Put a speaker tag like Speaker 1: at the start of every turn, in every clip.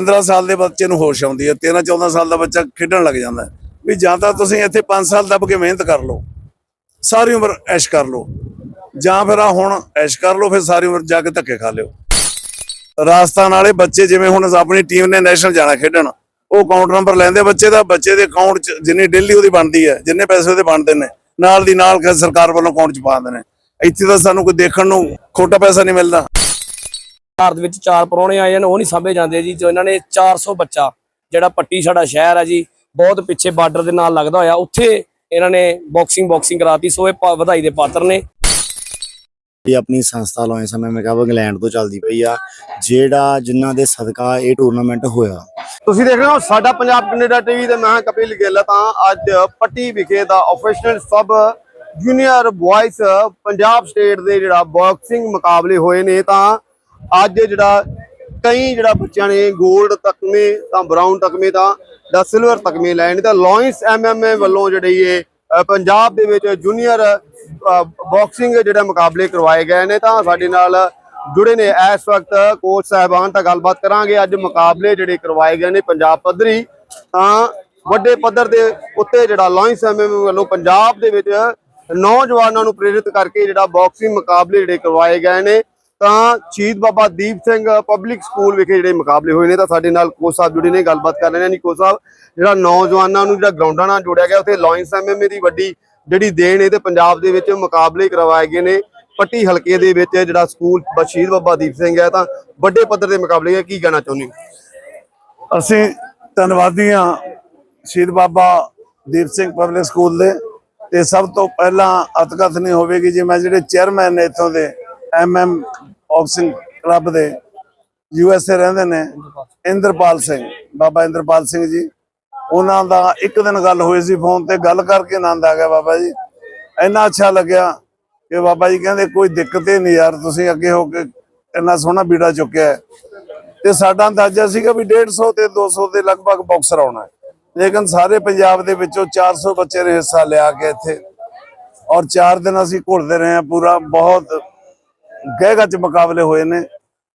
Speaker 1: 15 ਸਾਲ ਦੇ ਬੱਚੇ ਨੂੰ ਹੋਸ਼ ਆਉਂਦੀ ਹੈ 13 14 ਸਾਲ ਦਾ ਬੱਚਾ ਖੇਡਣ ਲੱਗ ਜਾਂਦਾ ਵੀ ਜਾਂ ਤਾਂ ਤੁਸੀਂ ਇੱਥੇ 5 ਸਾਲ ਦੱਬ ਕੇ ਮਿਹਨਤ ਕਰ ਲਓ, ਸਾਰੀ ਉਮਰ ਐਸ਼ ਕਰ ਲਓ, ਜਾਂ ਫਿਰ ਆ ਹੁਣ ਐਸ਼ ਕਰ ਲਓ, ਫਿਰ ਸਾਰੀ ਉਮਰ ਜਾ ਕੇ ਧੱਕੇ ਖਾ ਲਿਓ। ਰਾਜਸਥਾਨ ਵਾਲੇ ਬੱਚੇ ਜਿਵੇਂ ਹੁਣ ਆਪਣੀ ਟੀਮ ਨੇ ਨੈਸ਼ਨਲ ਜਾਣਾ ਖੇਡਣ, ਉਹ ਅਕਾਊਂਟ ਨੰਬਰ ਲੈਂਦੇ ਬੱਚੇ ਦਾ, ਬੱਚੇ ਦੇ ਅਕਾਊਂਟ 'ਚ ਜਿੰਨੀ ਡੇਲੀ ਉਹਦੀ ਬਣਦੀ ਹੈ, ਜਿੰਨੇ ਪੈਸੇ ਉਹਦੇ ਬਣਦੇ ਨੇ, ਨਾਲ ਦੀ ਨਾਲ ਸਰਕਾਰ ਵੱਲੋਂ ਅਕਾਊਂਟ 'ਚ ਪਾ ਦਿੰਦੇ ਨੇ। ਇੱਥੇ ਤਾਂ ਸਾਨੂੰ ਕੋਈ ਦੇਖਣ ਨੂੰ ਖੋਟਾ ਪੈਸਾ ਨਹੀਂ ਮਿਲਦਾ।
Speaker 2: ਭਾਰਤ ਵਿੱਚ ਚਾਰ ਪਰੋਣੇ ਆਏ ਨੇ ਉਹ ਨਹੀਂ ਸਾਂਭੇ ਜਾਂਦੇ ਜੀ ਜੋ ਇਹਨਾਂ ਨੇ 400 ਬੱਚਾ ਜਿਹੜਾ ਪੱਟੀ ਸਾਡਾ ਸ਼ਹਿਰ ਹੈ ਜੀ ਬਹੁਤ ਪਿੱਛੇ ਬਾਰਡਰ ਦੇ ਨਾਲ ਲੱਗਦਾ ਹੋਇਆ ਉੱਥੇ ਇਹਨਾਂ ਨੇ ਬਾਕਸਿੰਗ ਬਾਕਸਿੰਗ ਕਰਾਤੀ ਸੋ ਇਹ ਵਧਾਈ ਦੇ ਪਾਤਰ ਨੇ।
Speaker 3: ਇਹ ਆਪਣੀ ਸੰਸਥਾ ਲੋਏ ਸਮੇਂ ਮੈਂ ਕਹਾਂ ਇੰਗਲੈਂਡ ਤੋਂ ਚੱਲਦੀ ਪਈ ਆ ਜਿਹੜਾ ਜਿਨ੍ਹਾਂ ਦੇ ਸਦਕਾ ਇਹ ਟੂਰਨਾਮੈਂਟ ਹੋਇਆ।
Speaker 4: ਤੁਸੀਂ ਦੇਖ ਰਹੇ ਹੋ ਸਾਡਾ ਪੰਜਾਬ ਕੈਨੇਡਾ ਟੀਵੀ ਤੇ ਮੈਂ ਕਪਿਲ ਗਿੱਲ ਤਾਂ ਅੱਜ ਪੱਟੀ ਵਿਖੇ ਦਾ official sub junior boys Punjab state ਦੇ ਜਿਹੜਾ ਬਾਕਸਿੰਗ ਮੁਕਾਬਲੇ ਹੋਏ ਨੇ ਤਾਂ ਅੱਜ ਜਿਹੜਾ ਕਈ ਜਿਹੜਾ ਬੱਚਿਆਂ ਨੇ 골ਡ ਤਕਮੇ ਤਾਂ ਬ੍ਰਾਊਨ ਤਕਮੇ ਤਾਂ ਦਾ ਸਿਲਵਰ ਤਕਮੇ ਲਏ ਨੇ ਤਾਂ ਲਾਇੰਸ ਐਮਐਮਏ ਵੱਲੋਂ ਜਿਹੜੀ ਇਹ ਪੰਜਾਬ ਦੇ ਵਿੱਚ ਜੂਨੀਅਰ ਬਾਕਸਿੰਗ ਜਿਹੜੇ ਮੁਕਾਬਲੇ ਕਰਵਾਏ ਗਏ ਨੇ ਤਾਂ ਸਾਡੇ ਨਾਲ ਜੁੜੇ ਨੇ। ਇਸ ਵਕਤ ਕੋਚ ਸਾਹਿਬਾਨ ਤਾਂ ਗੱਲਬਾਤ ਕਰਾਂਗੇ। ਅੱਜ ਮੁਕਾਬਲੇ ਜਿਹੜੇ ਕਰਵਾਏ ਗਏ ਨੇ ਪੰਜਾਬ ਪੱਧਰੀ, ਤਾਂ ਵੱਡੇ ਪੱਧਰ ਦੇ ਉੱਤੇ ਜਿਹੜਾ ਲਾਇੰਸ ਐਮਐਮ ਵੱਲੋਂ ਪੰਜਾਬ ਦੇ ਵਿੱਚ ਨੌਜਵਾਨਾਂ ਨੂੰ ਪ੍ਰੇਰਿਤ ਕਰਕੇ ਜਿਹੜਾ ਬਾਕਸਿੰਗ ਮੁਕਾਬਲੇ ਜਿਹੜੇ ਕਰਵਾਏ ਗਏ ਨੇ। ਤਾਂ ਸ਼ਹੀਦ ਬਾਬਾ ਦੀਪ ਸਿੰਘ ਪਬਲਿਕ ਸਕੂਲ ਵਿਖੇ ਜਿਹੜੇ ਮੁਕਾਬਲੇ ਹੋਏ ਨੇ, ਤਾਂ ਸਾਡੇ ਨਾਲ ਕੋਚ ਸਾਹਿਬ ਜੁੜੇ ਨੇ, ਗੱਲਬਾਤ ਕਰ ਰਹੇ ਨੇ। ਕੋਚ ਸਾਹਿਬ, ਜਿਹੜਾ ਨੌਜਵਾਨਾਂ ਨੂੰ ਜਿਹੜਾ ਗਰਾਊਂਡਾਂ ਨਾਲ ਜੋੜਿਆ ਗਿਆ, ਉੱਥੇ ਲਾਇੰਸ ਐਮਐਮ ਦੀ ਵੱਡੀ ਜਿਹੜੀ ਦੇਣ ਇਹ ਤੇ ਪੰਜਾਬ ਦੇ ਵਿੱਚ ਮੁਕਾਬਲੇ ਕਰਵਾਏ ਗਏ ਨੇ। ਪੱਟੀ ਹਲਕੇ ਦੇ ਵਿੱਚ ਜਿਹੜਾ ਸਕੂਲ ਬ- ਬਾਬਾ ਦੀਪ ਸਿੰਘ ਹੈ, ਤਾਂ ਵੱਡੇ ਪੱਧਰ ਦੇ ਮੁਕਾਬਲੇ ਹੈ, ਕੀ ਕਹਿਣਾ ਚਾਹੁੰਦੇ
Speaker 1: ਅਸੀਂ ਧੰਨਵਾਦੀ ਹਾਂ ਸ਼ਹੀਦ ਬਾਬਾ ਦੀਪ ਸਿੰਘ ਪਬਲਿਕ ਸਕੂਲ ਦੇ। ਤੇ ਸਭ ਤੋਂ ਪਹਿਲਾਂ ਅਤਕਥ ਨਹੀਂ ਹੋਵੇਗੀ ਜੇ, ਮੈਂ ਜਿਹੜੇ ਚੇਅਰਮੈਨ ਨੇ ਇਥੋਂ ਦੇ ਐਮ ਐਮ ਬਾਕਸਿੰਗ ਕਲੱਬ ਦੇ ਯੂ ਐਸ ਏ ਰਹਿੰਦੇ ਨੇ, ਇੰਦਰਪਾਲ ਸਿੰਘ, ਬਾਬਾ ਇੰਦਰਪਾਲ ਸਿੰਘ ਜੀ। ਉਹਨਾਂ ਦਾ ਇੱਕ ਦਿਨ ਗੱਲ ਹੋਈ ਸੀ ਫੋਨ ਤੇ, ਗੱਲ ਕਰਕੇ ਆਨੰਦ ਆ ਗਿਆ ਬਾਬਾ ਜੀ। ਇੰਨਾ ਅੱਛਾ ਲੱਗਿਆ ਕਿ ਬਾਬਾ ਜੀ ਕਹਿੰਦੇ, ਕੋਈ ਦਿੱਕਤ ਹੀ ਨਹੀਂ ਯਾਰ, ਤੁਸੀਂ ਅੱਗੇ ਹੋ ਕੇ ਇੰਨਾ ਸੋਹਣਾ ਬੀੜਾ ਚੁੱਕਿਆ ਤੇ ਸਾਡਾ ਅੰਦਾਜ਼ਾ ਸੀਗਾ ਵੀ 150 ਤੇ 200 ਦੇ ਲਗਭਗ ਬਾਕਸਰ ਆਉਣਾ ਲੇਕਿਨ ਸਾਰੇ ਪੰਜਾਬ ਦੇ ਵਿੱਚੋਂ 400 ਬੱਚੇ ਨੇ ਹਿੱਸਾ ਲਿਆ ਕੇ ਇੱਥੇ। ਔਰ 4 ਦਿਨ ਅਸੀਂ ਘੁਲਦੇ ਰਹੇ ਹਾਂ ਪੂਰਾ, ਬਹੁਤ ਗਹਿ ਗੱਜ ਮੁਕਾਬਲੇ ਹੋਏ ਨੇ।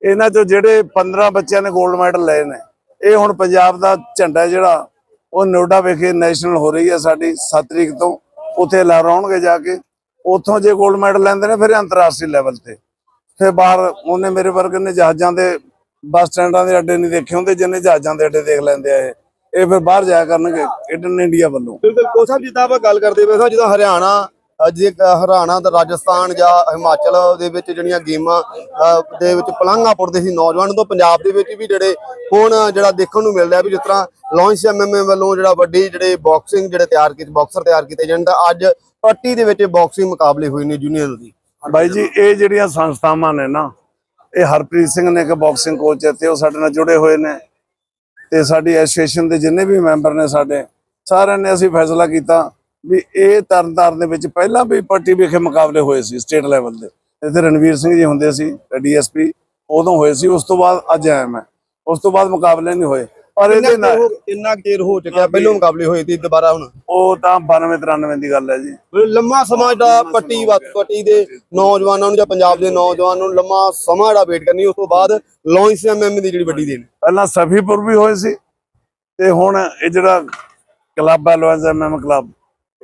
Speaker 1: ਇਹਨਾਂ ਚੋਂ ਜਿਹੜੇ 15 ਬੱਚਿਆਂ ਨੇ 골ਡ ਮੈਡਲ ਲਏ ਨੇ, ਇਹ ਹੁਣ ਪੰਜਾਬ ਦਾ ਝੰਡਾ ਜਿਹੜਾ, ਉਹ ਨੋਡਾ ਵਿਖੇ ਨੈਸ਼ਨਲ ਹੋ ਰਹੀ ਹੈ ਸਾਡੀ 7 ਤਰੀਕ ਤੋਂ। ਉੱਥੇ ਲਹਿਰਾਉਣਗੇ ਜਾ ਕੇ। ਉੱਥੋਂ ਜੇ 골ਡ ਮੈਡਲ ਲੈਂਦੇ ਨੇ, ਫਿਰ ਅੰਤਰਰਾਸ਼ਟਰੀ ਲੈਵਲ ਤੇ। ਫਿਰ ਬਾਹਰ ਉਹਨੇ ਮੇਰੇ ਵਰਗੇ ਨੇ ਜਹਾਜ਼ਾਂ ਦੇ ਬੱਸ ਸਟੈਂਡਾਂ ਦੇ ਅੱਡੇ ਨਹੀਂ ਦੇਖੇ ਹੁੰਦੇ ਜਿੰਨੇ ਜਹਾਜ਼ਾਂ ਦੇ ਅੱਡੇ ਦੇਖ ਲੈਂਦੇ ਆ ਇਹ। ਇਹ ਫਿਰ ਬਾਹਰ ਜਾਇਆ ਕਰਨਗੇ ਇੰਡੀਅਨ ਇੰਡੀਆ ਵੱਲੋਂ।
Speaker 4: ਬਿਲਕੁਲ ਕੋਚ ਜਿੱਦਾਂ ਆਪਾਂ ਗੱਲ ਕਰਦੇ ਪਏ ਸਾਂ ਜਿੱਦਾਂ ਹਰਿਆਣਾ ਜੇ ਹਰਿਆਣਾ ਤੇ ਰਾਜਸਥਾਨ ਜਾਂ ਹਿਮਾਚਲ ਦੇ ਵਿੱਚ ਜਿਹੜੀਆਂ ਗੇਮਾਂ ਦੇ ਵਿੱਚ ਪਲੰਘਾਂ ਪੁੱਟਦੇ ਸੀ ਨੌਜਵਾਨ ਤੋਂ ਪੰਜਾਬ ਦੇ ਵਿੱਚ ਵੀ ਜਿਹੜੇ ਹੁਣ ਜਿਹੜਾ ਦੇਖਣ ਨੂੰ ਮਿਲਦਾ ਵੀ ਜਿਸ ਤਰ੍ਹਾਂ ਲਾਂਚ ਐਮਐਮਏ ਵੱਲੋਂ ਜਿਹੜਾ ਵੱਡੀ ਜਿਹੜੇ ਬਾਕਸਿੰਗ ਜਿਹੜੇ ਤਿਆਰ ਕੀਤੇ ਬਾਕਸਰ ਤਿਆਰ ਕੀਤੇ ਜਾਣ ਅੱਜ ਪੱਟੀ ਦੇ ਵਿੱਚ ਬਾਕਸਿੰਗ ਮੁਕਾਬਲੇ ਹੋਏ ਨੇ ਜੂਨੀਅਰ ਦੀ।
Speaker 1: ਬਾਈ ਜੀ, ਇਹ ਜਿਹੜੀਆਂ ਸੰਸਥਾਵਾਂ ਨੇ ਨਾ, ਇਹ ਹਰਪ੍ਰੀਤ ਸਿੰਘ ਨੇ ਇੱਕ ਬਾਕਸਿੰਗ ਕੋਚ ਇੱਥੇ ਉਹ ਸਾਡੇ ਨਾਲ ਜੁੜੇ ਹੋਏ ਨੇ ਤੇ ਸਾਡੀ ਐਸੋਸੀਏਸ਼ਨ ਦੇ ਜਿੰਨੇ ਵੀ ਮੈਂਬਰ ਨੇ ਸਾਡੇ, ਸਾਰਿਆਂ ਨੇ ਅਸੀਂ ਫੈਸਲਾ ਕੀਤਾ ਵੀ ਇਹ ਤਰਨਤਾਰਨ ਦੇ ਵਿੱਚ ਪਹਿਲਾਂ ਵੀ ਪੱਟੀ ਵਿਖੇ ਮੁਕਾਬਲੇ ਹੋਏ ਸੀ ਸਟੇਟ ਲੈਵਲ ਦੇ। ਇੱਥੇ ਰਣਵੀਰ ਸਿੰਘ ਜੀ ਹੁੰਦੇ ਸੀ ਡੀਐਸਪੀ ਉਦੋਂ ਹੋਏ ਸੀ ਉਸ ਤੋਂ ਬਾਅਦ ਅੱਜ ਆਇਆ ਮੈਂ। ਉਸ ਤੋਂ ਬਾਅਦ ਮੁਕਾਬਲੇ ਨਹੀਂ ਹੋਏ। ਪਰ ਇਹਦੇ ਨਾਲ
Speaker 4: ਕਿੰਨਾ ਚਿਰ ਹੋ ਚੁੱਕਿਆ? ਪਹਿਲੋਂ ਮੁਕਾਬਲੇ ਹੋਏ ਸੀ ਦੁਬਾਰਾ ਹੁਣ?
Speaker 1: ਉਹ ਤਾਂ 92 93 ਦੀ ਗੱਲ ਹੈ ਜੀ।
Speaker 4: ਲੰਮਾ ਸਮਾਂ ਜਿਹੜਾ ਪੱਟੀ ਪੱਟੀ ਦੇ ਨੌਜਵਾਨਾਂ ਨੂੰ ਜਾਂ ਪੰਜਾਬ ਦੇ ਨੌਜਵਾਨਾਂ ਨੂੰ ਲੰਮਾ ਸਮਾਂ ਜਿਹੜਾ ਵੇਟ ਕਰਨੀ ਉਸ ਤੋਂ ਬਾਅਦ ਲਾਂਚ ਐਮਐਮ ਦੀ ਜਿਹੜੀ ਵੱਡੀ ਦੇਣ।
Speaker 1: ਪਹਿਲਾਂ ਸਫੀਪੁਰ ਵੀ ਹੋਏ ਸੀ ਤੇ ਹੁਣ ਇਹ ਜਿਹੜਾ ਕਲੱਬ ਹੈ ਲੋਇਸ ਐਮਐਮ ਕਲੱਬ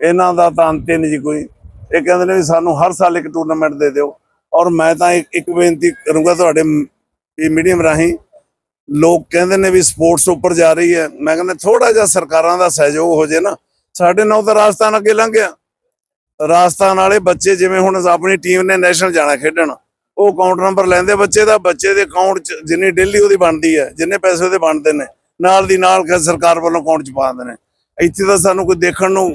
Speaker 1: ਇਹਨਾਂ ਦਾ ਤਾਂ ਅੰਤ ਨਹੀਂ ਜੀ ਕੋਈ। ਇਹ ਕਹਿੰਦੇ ਨੇ ਵੀ ਸਾਨੂੰ ਹਰ ਸਾਲ ਇੱਕ ਟੂਰਨਾਮੈਂਟ ਦੇ ਦਿਓ। ਔਰ ਮੈਂ ਤਾਂ ਇੱਕ ਬੇਨਤੀ ਕਰੂੰਗਾ ਤੁਹਾਡੇ ਮੀਡੀਅਮ ਰਾਹੀਂ। ਲੋਕ ਕਹਿੰਦੇ ਨੇ ਵੀ ਸਪੋਰਟਸ ਉੱਪਰ ਜਾ ਰਹੀ ਹੈ। ਮੈਂ ਕਹਿੰਦਾ ਥੋੜਾ ਜਿਹਾ ਸਰਕਾਰਾਂ ਦਾ ਸਹਿਯੋਗ ਹੋ ਜੇ ਨਾ। ਸਾਡੇ ਨਾਲ ਤਾਂ ਰਾਜਸਥਾਨ ਅੱਗੇ ਲੰਘ ਗਿਆ। ਰਾਜਸਥਾਨ ਵਾਲੇ ਬੱਚੇ ਜਿਵੇਂ ਹੁਣ ਆਪਣੀ ਟੀਮ ਨੇ ਨੈਸ਼ਨਲ ਜਾਣਾ ਖੇਡਣ। ਉਹ ਅਕਾਊਂਟ ਨੰਬਰ ਲੈਂਦੇ, ਬੱਚੇ ਦਾ ਬੱਚੇ ਦੇ ਅਕਾਊਂਟ 'ਚ ਜਿੰਨੀ ਡੇਲੀ ਉਹਦੀ ਬਣਦੀ ਹੈ, ਜਿੰਨੇ ਪੈਸੇ ਉਹਦੇ ਬਣਦੇ ਨੇ। ਨਾਲ ਦੀ ਨਾਲ ਸਰਕਾਰ ਵੱਲੋਂ ਅਕਾਊਂਟ 'ਚ ਪਾ ਦਿੰਦੇ ਨੇ। ਇੱਥੇ ਤਾਂ ਸਾਨੂੰ ਕੋਈ ਦੇਖਣ ਨੂੰ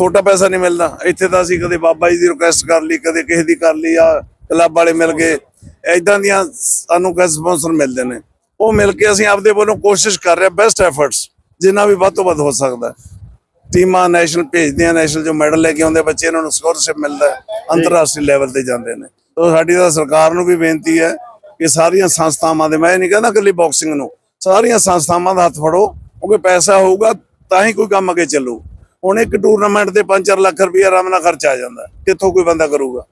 Speaker 1: ਖੋਟਾ ਪੈਸਾ ਨਹੀਂ ਮਿਲਦਾ। ਇੱਥੇ ਤਾਂ ਅਸੀਂ ਕਦੇ ਬਾਬਾ ਜੀ ਦੀ ਰਿਕੁਐਸਟ ਕਰ ਲਈ ਕਦੇ ਕਿਸੇ ਦੀ ਕਰ ਲਈ ਆ ਕਲੱਬ ਵਾਲੇ ਮਿਲ ਗਏ। ਐਦਾਂ ਦੀਆਂ ਸਾਨੂੰ ਕਈ ਸਪਾਂਸਰ ਮਿਲਦੇ ਨੇ। ਉਹ ਮਿਲ ਕੇ ਅਸੀਂ ਆਪਦੇ ਵੱਲੋਂ ਕੋਸ਼ਿਸ਼ ਕਰ ਰਹੇ ਬੈਸਟ ਐਫਰਟਸ ਜਿੰਨਾ ਵੀ ਵੱਧ ਤੋਂ ਵੱਧ ਹੋ ਸਕਦਾ। ਟੀਮਾਂ ਨੈਸ਼ਨਲ ਭੇਜਦੇ ਆ ਨੈਸ਼ਨਲ ਜੋ ਮੈਡਲ ਲੈ ਕੇ ਆਉਂਦੇ ਬੱਚੇ ਇਹਨਾਂ ਨੂੰ ਸਕਾਲਰਸ਼ਿਪ ਮਿਲਦਾ ਅੰਤਰਰਾਸ਼ਟਰੀ ਲੈਵਲ ਤੇ ਜਾਂਦੇ ਨੇ। ਤੋ ਸਾਡੀ ਤਾਂ ਸਰਕਾਰ ਨੂੰ ਵੀ ਬੇਨਤੀ ਹੈ ਕਿ ਸਾਰੀਆਂ ਸੰਸਥਾਵਾਂ ਦੇ ਮੈਂ ਨਹੀਂ ਕਹਿੰਦਾ ਇਕੱਲੀ ਬਾਕਸਿੰਗ ਨੂੰ ਸਾਰੀਆਂ ਸੰਸਥਾਵਾਂ ਦਾ ਹੱਥ ਫੜੋ ਕਿਉਂਕਿ ਪੈਸਾ ਹੋਊਗਾ ਤਾਂ ਹੀ ਕੋਈ ਕੰਮ ਅੱਗੇ ਚੱਲੂ। ਹੁਣ ਇੱਕ ਟੂਰਨਾਮੈਂਟ ਤੇ 5-4 ਲੱਖ ਰੁਪਏ ਆਰਾਮ ਨਾਲ ਖਰਚ ਆ ਜਾਂਦਾ। ਕਿੱਥੋਂ ਕੋਈ ਬੰਦਾ ਕਰੂਗਾ?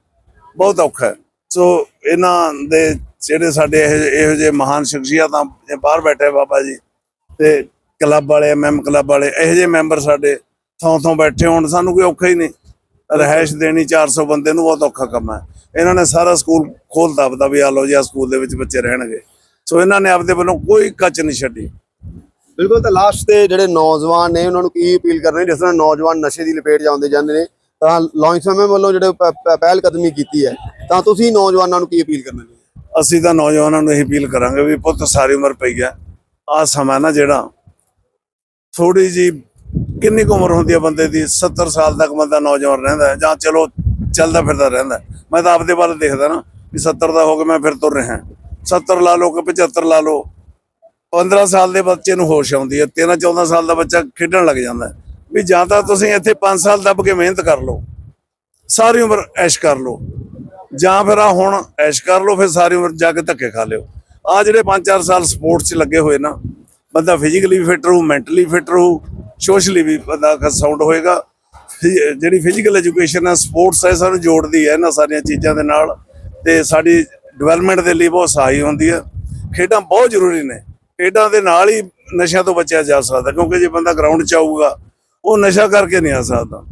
Speaker 1: ਬਹੁਤ ਔਖਾ ਹੈ। ਸੋ ਇਹਨਾਂ ਦੇ ਜਿਹੜੇ ਸਾਡੇ ਇਹੋ ਜਿਹੇ ਮਹਾਨ ਸ਼ਖਸੀਅਤਾਂ ਬਾਹਰ ਬੈਠੇ ਬਾਬਾ ਜੀ ਤੇ ਕਲੱਬ ਵਾਲੇ ਐਮਐਮ ਕਲੱਬ ਵਾਲੇ, ਇਹੋ ਜਿਹੇ ਮੈਂਬਰ ਸਾਡੇ ਥਾਂ ਥਾਂ ਬੈਠੇ ਹੋਣ, ਸਾਨੂੰ ਕੋਈ ਔਖਾ ਹੀ ਨਹੀਂ। ਰਹਿائش ਦੇਣੀ 400 ਬੰਦੇ ਨੂੰ ਬਹੁਤ ਔਖਾ ਕੰਮ ਹੈ। ਇਹਨਾਂ ਨੇ ਸਾਰਾ ਸਕੂਲ ਖੋਲਦਾ ਬਤਾ ਵੀ ਆ ਲੋ ਜੀ ਆ ਸਕੂਲ ਦੇ ਵਿੱਚ ਬੱਚੇ ਰਹਿਣਗੇ। ਸੋ ਇਹਨਾਂ ਨੇ ਆਪਦੇ ਵੱਲੋਂ ਕੋਈ ਕੱਚ ਨਹੀਂ ਛੱਡੀ।
Speaker 4: ਬਿਲਕੁਲ ਤਾਂ ਲਾਸਟ ਤੇ ਜਿਹੜੇ ਨੌਜਵਾਨ ਨੇ, ਉਹਨਾਂ ਨੂੰ ਕੀ ਅਪੀਲ ਕਰਨੀ? ਜਿਸ ਤਰ੍ਹਾਂ ਨੌਜਵਾਨ ਨਸ਼ੇ ਦੀ ਲਪੇਟ ਜਾਂਦੇ ਜਾਂਦੇ ਨੇ, ਤਾਂ ਲਾਇੰਸ ਸਮੇਂ ਵੱਲੋਂ ਜਿਹੜੇ ਪਹਿਲ ਕਦਮੀ ਕੀਤੀ ਹੈ, ਤਾਂ ਤੁਸੀਂ ਨੌਜਵਾਨਾਂ ਨੂੰ ਕੀ ਅਪੀਲ ਕਰਨਾ
Speaker 1: ਅਸੀਂ ਤਾਂ ਨੌਜਵਾਨਾਂ ਨੂੰ ਇਹ ਅਪੀਲ ਕਰਾਂਗੇ ਵੀ ਪੁੱਤ ਸਾਰੀ ਉਮਰ ਪਈ ਹੈ ਆ ਸਮਾਂ ਨਾ ਜਿਹੜਾ ਥੋੜੀ ਜੀ ਕਿੰਨੀ ਕੁ ਉਮਰ ਹੁੰਦੀ ਹੈ ਬੰਦੇ ਦੀ? 70 ਸਾਲ ਤੱਕ ਬੰਦਾ ਨੌਜਵਾਨ ਰਹਿੰਦਾ ਜਾਂ ਚਲੋ ਚੱਲਦਾ ਫਿਰਦਾ ਰਹਿੰਦਾ ਮੈਂ ਤਾਂ ਆਪਦੇ ਵੱਲ ਦੇਖਦਾ ਨਾ, ਵੀ 70 ਦਾ ਹੋ ਕੇ ਮੈਂ ਫਿਰ ਤੁਰ ਰਿਹਾ 70 ਲਾ ਲਓ ਕਿ 75 ਲਾ ਲਓ। 15 ਸਾਲ ਦੇ ਬੱਚੇ ਨੂੰ ਹੋਸ਼ ਆਉਂਦੀ ਹੈ 13 14 ਸਾਲ ਦਾ ਬੱਚਾ ਖੇਡਣ ਲੱਗ ਜਾਂਦਾ ਵੀ ਜਾਂ ਤਾਂ ਤੁਸੀਂ ਇੱਥੇ 5 ਸਾਲ ਦੱਬ ਕੇ ਮਿਹਨਤ ਕਰ ਲਓ, ਸਾਰੀ ਉਮਰ ਐਸ਼ ਕਰ ਲਓ, ਜਾਂ ਫਿਰ ਆ ਹੁਣ ਐਸ਼ ਕਰ ਲਓ, ਫਿਰ ਸਾਰੀ ਉਮਰ ਜਾ ਕੇ ਧੱਕੇ ਖਾ ਲਿਓ। ਆ ਜਿਹੜੇ 5-4 ਸਾਲ ਸਪੋਰਟਸ 'ਚ ਲੱਗੇ ਹੋਏ ਨਾ, ਬੰਦਾ ਫਿਜ਼ੀਕਲੀ ਵੀ ਫਿਟ ਰਹੂ ਮੈਂਟਲੀ ਫਿਟ ਰਹੂ ਸੋਸ਼ਲੀ ਵੀ ਬੰਦਾ ਸਾਊਂਡ ਹੋਏਗਾ। ਫਿ- ਜਿਹੜੀ ਫਿਜ਼ੀਕਲ ਐਜੂਕੇਸ਼ਨ ਹੈ ਸਪੋਰਟਸ ਹੈ, ਸਾਨੂੰ ਜੋੜਦੀ ਹੈ ਇਹਨਾਂ ਸਾਰੀਆਂ ਚੀਜ਼ਾਂ ਦੇ ਨਾਲ, ਤੇ ਸਾਡੀ ਡਿਵੈਲਪਮੈਂਟ ਦੇ ਲਈ ਬਹੁਤ ਸਹਾਈ ਹੁੰਦੀ ਹੈ। ਖੇਡਾਂ ਬਹੁਤ ਜ਼ਰੂਰੀ ਨੇ। ਇਹਨਾਂ ਦੇ ਨਾਲ ਹੀ ਨਸ਼ਿਆਂ ਤੋਂ ਬਚਿਆ ਜਾ ਸਕਦਾ, ਕਿਉਂਕਿ ਜੇ ਬੰਦਾ ਗਰਾਊਂਡ 'ਚ ਆਊਗਾ, ਉਹ ਨਸ਼ਾ ਕਰਕੇ ਨਹੀਂ ਆ ਸਕਦਾ।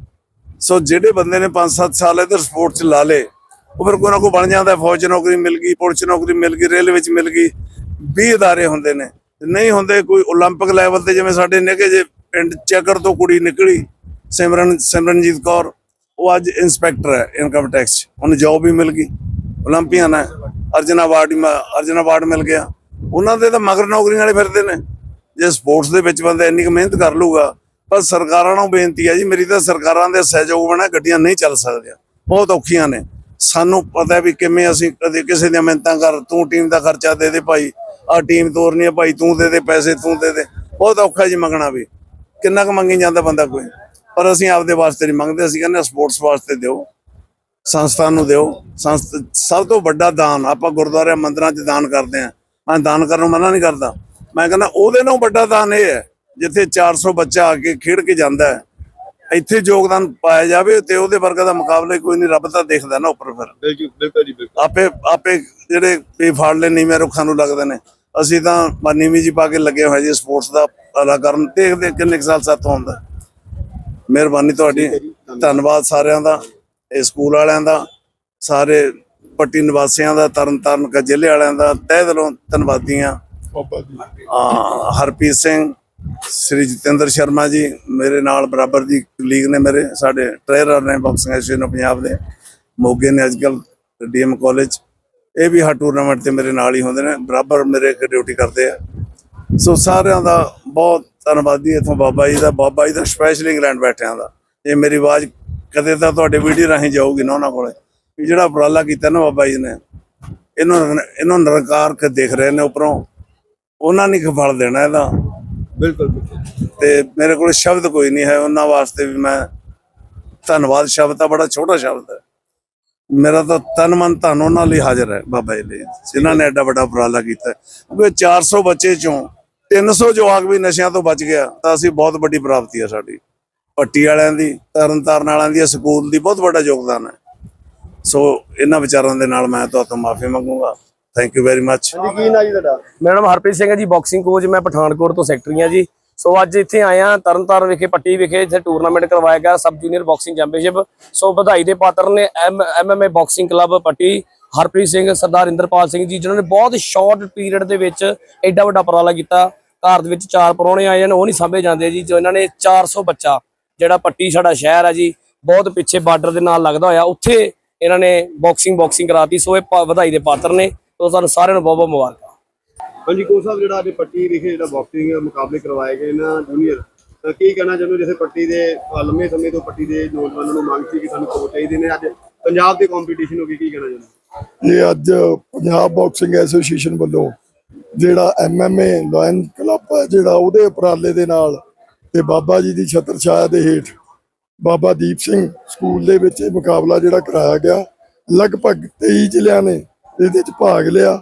Speaker 1: ਸੋ ਜਿਹੜੇ ਬੰਦੇ ਨੇ 5-7 ਸਾਲ ਇਧਰ ਸਪੋਰਟ 'ਚ ਲਾ ਲੇ ਉਹ ਫਿਰ ਕੋਈ ਨਾ ਕੋਈ ਬਣ ਜਾਂਦਾ, ਫੌਜ ਨੌਕਰੀ ਮਿਲ ਗਈ, ਪੁਲਿਸ ਨੌਕਰੀ ਮਿਲ ਗਈ ਰੇਲ ਵਿੱਚ ਮਿਲ ਗਈ 20 ادارے ਹੁੰਦੇ ਨੇ। ਨਹੀਂ ਹੁੰਦੇ ਕੋਈ 올림픽 ਲੈਵਲ ਤੇ, ਜਿਵੇਂ ਸਾਡੇ ਨਿਕੇ ਜੇ ਪਿੰਡ ਚੱਕਰ ਤੋਂ ਕੁੜੀ ਨਿਕਲੀ, ਸਿਮਰਨ, ਸਿਮਰਨਜੀਤ ਕੌਰ, ਉਹ ਅੱਜ ਇਨਸਪੈਕਟਰ ਹੈ ਇਨਕਮ ਟੈਕਸ ਉਹਨੂੰ ਜੌਬ ਵੀ ਮਿਲ ਗਈ 올림픽ੀਅਨ ਹੈ। ਅਰਜਨ ਅਵਾਰਡ ਅਰਜਨ ਅਵਾਰਡ ਮਿਲ ਗਿਆ। ਉਹਨਾਂ ਦੇ ਤਾਂ ਮਗਰ ਨੌਕਰੀ ਵਾਲੇ ਫਿਰਦੇ ਨੇ। ਜੇ ਸਪੋਰਟਸ ਦੇ ਵਿੱਚ ਬੰਦਾ ਇੰਨੀ ਕੁ ਮਿਹਨਤ ਕਰ ਲੂਗਾ ਪਰ ਸਰਕਾਰਾਂ ਨੂੰ ਬੇਨਤੀ ਹੈ ਜੀ, ਮੇਰੀ ਤਾਂ ਸਰਕਾਰਾਂ ਦੇ ਸਹਿਯੋਗ ਬਣਾ ਗੱਡੀਆਂ ਨਹੀਂ ਚੱਲ ਸਕਦੀਆਂ। ਬਹੁਤ ਔਖੀਆਂ ਨੇ। ਸਾਨੂੰ ਪਤਾ ਵੀ ਕਿਵੇਂ ਅਸੀਂ ਕਦੇ ਕਿਸੇ ਦੀਆਂ ਮਿਹਨਤਾਂ ਕਰ, ਤੂੰ ਟੀਮ ਦਾ ਖਰਚਾ ਦੇ ਦੇ ਭਾਈ, ਆਹ ਟੀਮ ਤੋਰਨੀ ਹੈ ਭਾਈ, ਤੂੰ ਦੇ ਦੇ ਪੈਸੇ, ਤੂੰ ਦੇ ਦੇ। ਬਹੁਤ ਔਖਾ ਜੀ ਮੰਗਣਾ ਵੀ। ਕਿੰਨਾ ਕੁ ਮੰਗੀ ਜਾਂਦਾ ਬੰਦਾ ਕੋਈ? ਪਰ ਅਸੀਂ ਆਪਦੇ ਵਾਸਤੇ ਨਹੀਂ ਮੰਗਦੇ, ਅਸੀਂ ਕਹਿੰਦੇ ਸਪੋਰਟਸ ਵਾਸਤੇ ਦਿਓ। ਸੰਸਥਾ ਨੂੰ ਦਿਓ। ਸੰਸਥਾ ਸਭ ਤੋਂ ਵੱਡਾ ਦਾਨ, ਆਪਾਂ ਗੁਰਦੁਆਰਿਆਂ ਮੰਦਰਾਂ 'ਚ ਦਾਨ ਕਰਦੇ ਆਂ ਮੈਂ ਦਾਨ ਕਰਨ ਨੂੰ ਮਨਾ ਨਹੀਂ ਕਰਦਾ। ਮੈਂ ਕਹਿੰਦਾ ਉਹਦੇ ਨਾਲੋਂ ਵੱਡਾ ਦਾਨ ਇਹ ਹੈ ਜਿੱਥੇ 400 ਬੱਚਾ ਆ ਕੇ ਖੇਡ ਕੇ ਜਾਂਦਾ ਹੈ। ਇੱਥੇ ਯੋਗਦਾਨ ਪਾਇਆ ਜਾਵੇ ਤੇ ਉਹਦੇ ਵਰਗਾ ਦਾ ਮੁਕਾਬਲਾ ਕੋਈ ਨਹੀਂ ਰੱਬ ਤਾਂ ਦੇਖਦਾ ਨਾ ਉੱਪਰ ਫਿਰ।
Speaker 4: ਬਿਲਕੁਲ ਬਿਲਕੁਲ ਜੀ ਬਿਲਕੁਲ।
Speaker 1: ਆਪੇ ਆਪੇ ਜਿਹੜੇ ਵੀ ਫਾੜ ਲੈ ਨੀਵੇਂ ਰੁੱਖਾਂ ਨੂੰ ਲੱਗਦੇ ਨੇ। ਅਸੀਂ ਤਾਂ ਨੀਵੀਂ ਜੀ ਪਾ ਕੇ ਲੱਗੇ ਹੋਏ ਜੀ ਸਪੋਰਟਸ ਦਾ ਭਲਾ ਕਰਨ ਦੇਖਦੇ ਕਿੰਨੇ ਸਾਲ ਸਾਥੋਂ ਹੁੰਦਾ ਮਿਹਰਬਾਨੀ ਤੁਹਾਡੀ। ਧੰਨਵਾਦ ਸਾਰਿਆਂ ਦਾ ਇਹ ਸਕੂਲ ਵਾਲਿਆਂ ਦਾ ਸਾਰੇ ਪੱਟੀ ਨਿਵਾਸੀਆਂ ਦਾ ਤਰਨ ਤਾਰਨ ਕਾ ਜ਼ਿਲ੍ਹੇ ਵਾਲਿਆਂ ਦਾ ਤਹਿ ਦਿਲੋਂ ਧੰਨਵਾਦੀ ਹਾਂ ਹਰਪ੍ਰੀਤ ਸਿੰਘ ਸ੍ਰੀ ਜਤਿੰਦਰ ਸ਼ਰਮਾ ਜੀ ਮੇਰੇ ਨਾਲ ਬਰਾਬਰ ਦੀ ਲੀਗ ਨੇ ਮੇਰੇ ਸਾਡੇ ਟ੍ਰੇਨਰ ਨੇ ਬਾਕਸਿੰਗ ਐਸੋਸੀਏਸ਼ਨ ਪੰਜਾਬ ਦੇ। ਮੋਗੇ ਨੇ ਅੱਜਕੱਲ ਡੀਐਮ ਕਾਲਜ ਇਹ ਵੀ ਹਰ ਟੂਰਨਾਮੈਂਟ ਤੇ ਮੇਰੇ ਨਾਲ ਹੀ ਹੁੰਦੇ ਨੇ ਬਰਾਬਰ ਮੇਰੇ ਡਿਊਟੀ ਕਰਦੇ ਆ। ਸੋ ਸਾਰਿਆਂ ਦਾ ਬਹੁਤ ਧੰਨਵਾਦੀ ਇਥੋਂ ਬਾਬਾ ਜੀ ਦਾ ਬਾਬਾ ਜੀ ਦਾ ਸਪੈਸ਼ਲ ਇੰਗਲੈਂਡ ਬੈਠਿਆਂ ਦਾ। ਇਹ ਮੇਰੀ ਆਵਾਜ਼ ਕਦੇ ਤਾਂ ਤੁਹਾਡੇ ਵੀਡੀਓ ਰਾਹੀਂ ਜਾਊਗੀ ਨਾ ਉਹਨਾਂ ਕੋਲੇ। ਵੀ ਜਿਹੜਾ ਉਪਰਾਲਾ ਕੀਤਾ ਨਾ ਬਾਬਾ ਜੀ ਨੇ ਇਹਨੂੰ ਇਹਨੂੰ ਨਿਰੰਕਾਰ ਕੇ ਦੇਖ ਰਹੇ ਨੇ ਉੱਪਰੋਂ। ਉਹਨਾਂ ਨੇ ਫਲ ਦੇਣਾ ਇਹਦਾ।
Speaker 4: ਬਿਲਕੁਲ
Speaker 1: ਤੇ ਮੇਰੇ ਕੋਲ ਸ਼ਬਦ ਕੋਈ ਨਹੀਂ ਹੈ ਉਹਨਾਂ ਵਾਸਤੇ ਵੀ ਮੈਂ ਧੰਨਵਾਦ ਸ਼ਬਦ ਤਾਂ ਬੜਾ ਛੋਟਾ ਸ਼ਬਦ ਹੈ। ਮੇਰਾ ਤਾਂ ਤਨ ਮਨ ਧਨ ਉਹਨਾਂ ਲਈ ਹਾਜ਼ਰ ਹੈ ਬਾਬਾ ਜੀ ਲਈ ਜਿਨ੍ਹਾਂ ਨੇ ਐਡਾ ਵੱਡਾ ਉਪਰਾਲਾ ਕੀਤਾ। ਕਿਉਂਕਿ 400 ਬੱਚੇ ਚੋਂ 300 ਜਵਾਕ ਵੀ ਨਸ਼ਿਆਂ ਤੋਂ ਬਚ ਗਿਆ ਤਾਂ ਅਸੀਂ ਬਹੁਤ ਵੱਡੀ ਪ੍ਰਾਪਤੀ ਹੈ ਸਾਡੀ। ਪੱਟੀ ਵਾਲਿਆਂ ਦੀ ਤਰਨ ਤਾਰਨ ਵਾਲਿਆਂ ਦੀ ਸਕੂਲ ਦੀ ਬਹੁਤ ਵੱਡਾ ਯੋਗਦਾਨ ਹੈ। ਸੋ ਇਹਨਾਂ ਵਿਚਾਰਾਂ ਦੇ ਨਾਲ ਮੈਂ ਤੁਹਾਤੋਂ ਮਾਫੀ ਮੰਗੂੰਗਾ। ਥੈਂਕ ਯੂ ਵੈਰੀ ਮੱਚ
Speaker 4: ਹਾਂਜੀ ਕੀ ਨਾ ਜੀ ਤੁਹਾਡਾ?
Speaker 2: ਮੇਰਾ ਨਾਮ ਹਰਪ੍ਰੀਤ ਸਿੰਘ ਹੈ ਜੀ ਬਾਕਸਿੰਗ ਕੋਚ ਮੈਂ ਪਠਾਨਕੋਟ ਤੋਂ ਸੈਕਟਰੀ ਹਾਂ ਜੀ। ਸੋ ਅੱਜ ਇੱਥੇ ਆਇਆ ਤਰਨਤਾਰਨ ਵਿਖੇ ਪੱਟੀ ਵਿਖੇ ਇੱਥੇ ਟੂਰਨਾਮੈਂਟ ਕਰਵਾਇਆ ਗਿਆ sub junior boxing championship so ਵਧਾਈ ਦੇ ਪਾਤਰ ਨੇ MMA boxing club Patti. Harpreet Singh Sardar Inderpal Singh ji ਜਿਨ੍ਹਾਂ ਨੇ ਬਹੁਤ ਸ਼ਾਰਟ ਪੀਰੀਅਡ ਦੇ ਵਿੱਚ ਐਡਾ ਵੱਡਾ ਉਪਰਾਲਾ ਕੀਤਾ। ਘਰ ਦੇ ਵਿੱਚ ਚਾਰ ਪਰੌਣੇ ਆਏ ਨੇ ਉਹ ਨਹੀਂ ਸਾਂਭੇ ਜਾਂਦੇ ਜੀ ਜੋ ਇਹਨਾਂ ਨੇ 400 ਬੱਚਾ ਜਿਹੜਾ ਪੱਟੀ ਸਾਡਾ ਸ਼ਹਿਰ ਹੈ ਜੀ ਬਹੁਤ ਪਿੱਛੇ ਬਾਰਡਰ ਦੇ ਨਾਲ ਲੱਗਦਾ ਹੋਇਆ। ਉੱਥੇ ਇਹਨਾਂ ਨੇ ਬਾਕਸਿੰਗ ਬਾਕਸਿੰਗ ਕਰਾਤੀ ਸੋ ਇਹ ਵਧਾਈ ਦੇ ਪਾਤਰ ਨੇ। ਸੋ ਤੁਹਾਨੂੰ ਸਾਰਿਆਂ ਨੂੰ ਬਹੁਤ ਬਹੁਤ ਮੁਬਾਰਕਾਂ।
Speaker 4: ਹਾਂਜੀ ਕੋਚ ਸਾਹਿਬ ਜਿਹੜਾ ਅੱਜ ਪੱਟੀ ਵਿਖੇ ਜਿਹੜਾ ਬਾਕਸਿੰਗ ਮੁਕਾਬਲੇ ਕਰਵਾਏ ਗਏ ਨਾ ਜੂਨੀਅਰ ਤਾਂ ਕੀ ਕਹਿਣਾ ਚਾਹੁੰਦੇ ਜਿਵੇਂ ਪੱਟੀ ਦੇ ਲੰਮੇ ਸਮੇਂ ਤੋਂ ਪੱਟੀ ਦੇ ਨੌਜਵਾਨਾਂ ਨੂੰ ਮੰਗ ਸੀ ਕਿ ਸਾਨੂੰ ਕੋਚ ਚਾਹੀਦੇ ਨੇ? ਅੱਜ ਪੰਜਾਬ ਦੇ ਕੰਪੀਟੀਸ਼ਨ ਹੋ ਗਈ ਕੀ ਕਹਿਣਾ ਚਾਹੁੰਦੇ
Speaker 5: ਇਹ ਅੱਜ ਪੰਜਾਬ ਬਾਕਸਿੰਗ ਐਸੋਸੀਏਸ਼ਨ ਵੱਲੋਂ ਜਿਹੜਾ ਐਮਐਮਏ ਲਾਇਨ ਕਲੱਬ ਹੈ ਜਿਹੜਾ ਉਹਦੇ ਉਪਰਾਲੇ ਦੇ ਨਾਲ ਤੇ ਬਾਬਾ ਜੀ ਦੀ ਛਤਰ ਛਾਇਆ ਦੇ ਹੇਠ ਬਾਬਾ ਦੀਪ ਸਿੰਘ ਸਕੂਲ ਦੇ ਵਿੱਚ ਇਹ ਮੁਕਾਬਲਾ ਜਿਹੜਾ ਕਰਾਇਆ ਗਿਆ, ਲਗਭਗ 23 ਜ਼ਿਲ੍ਹਿਆਂ ਨੇ ਇਹਦੇ ਵਿੱਚ ਭਾਗ ਲਿਆ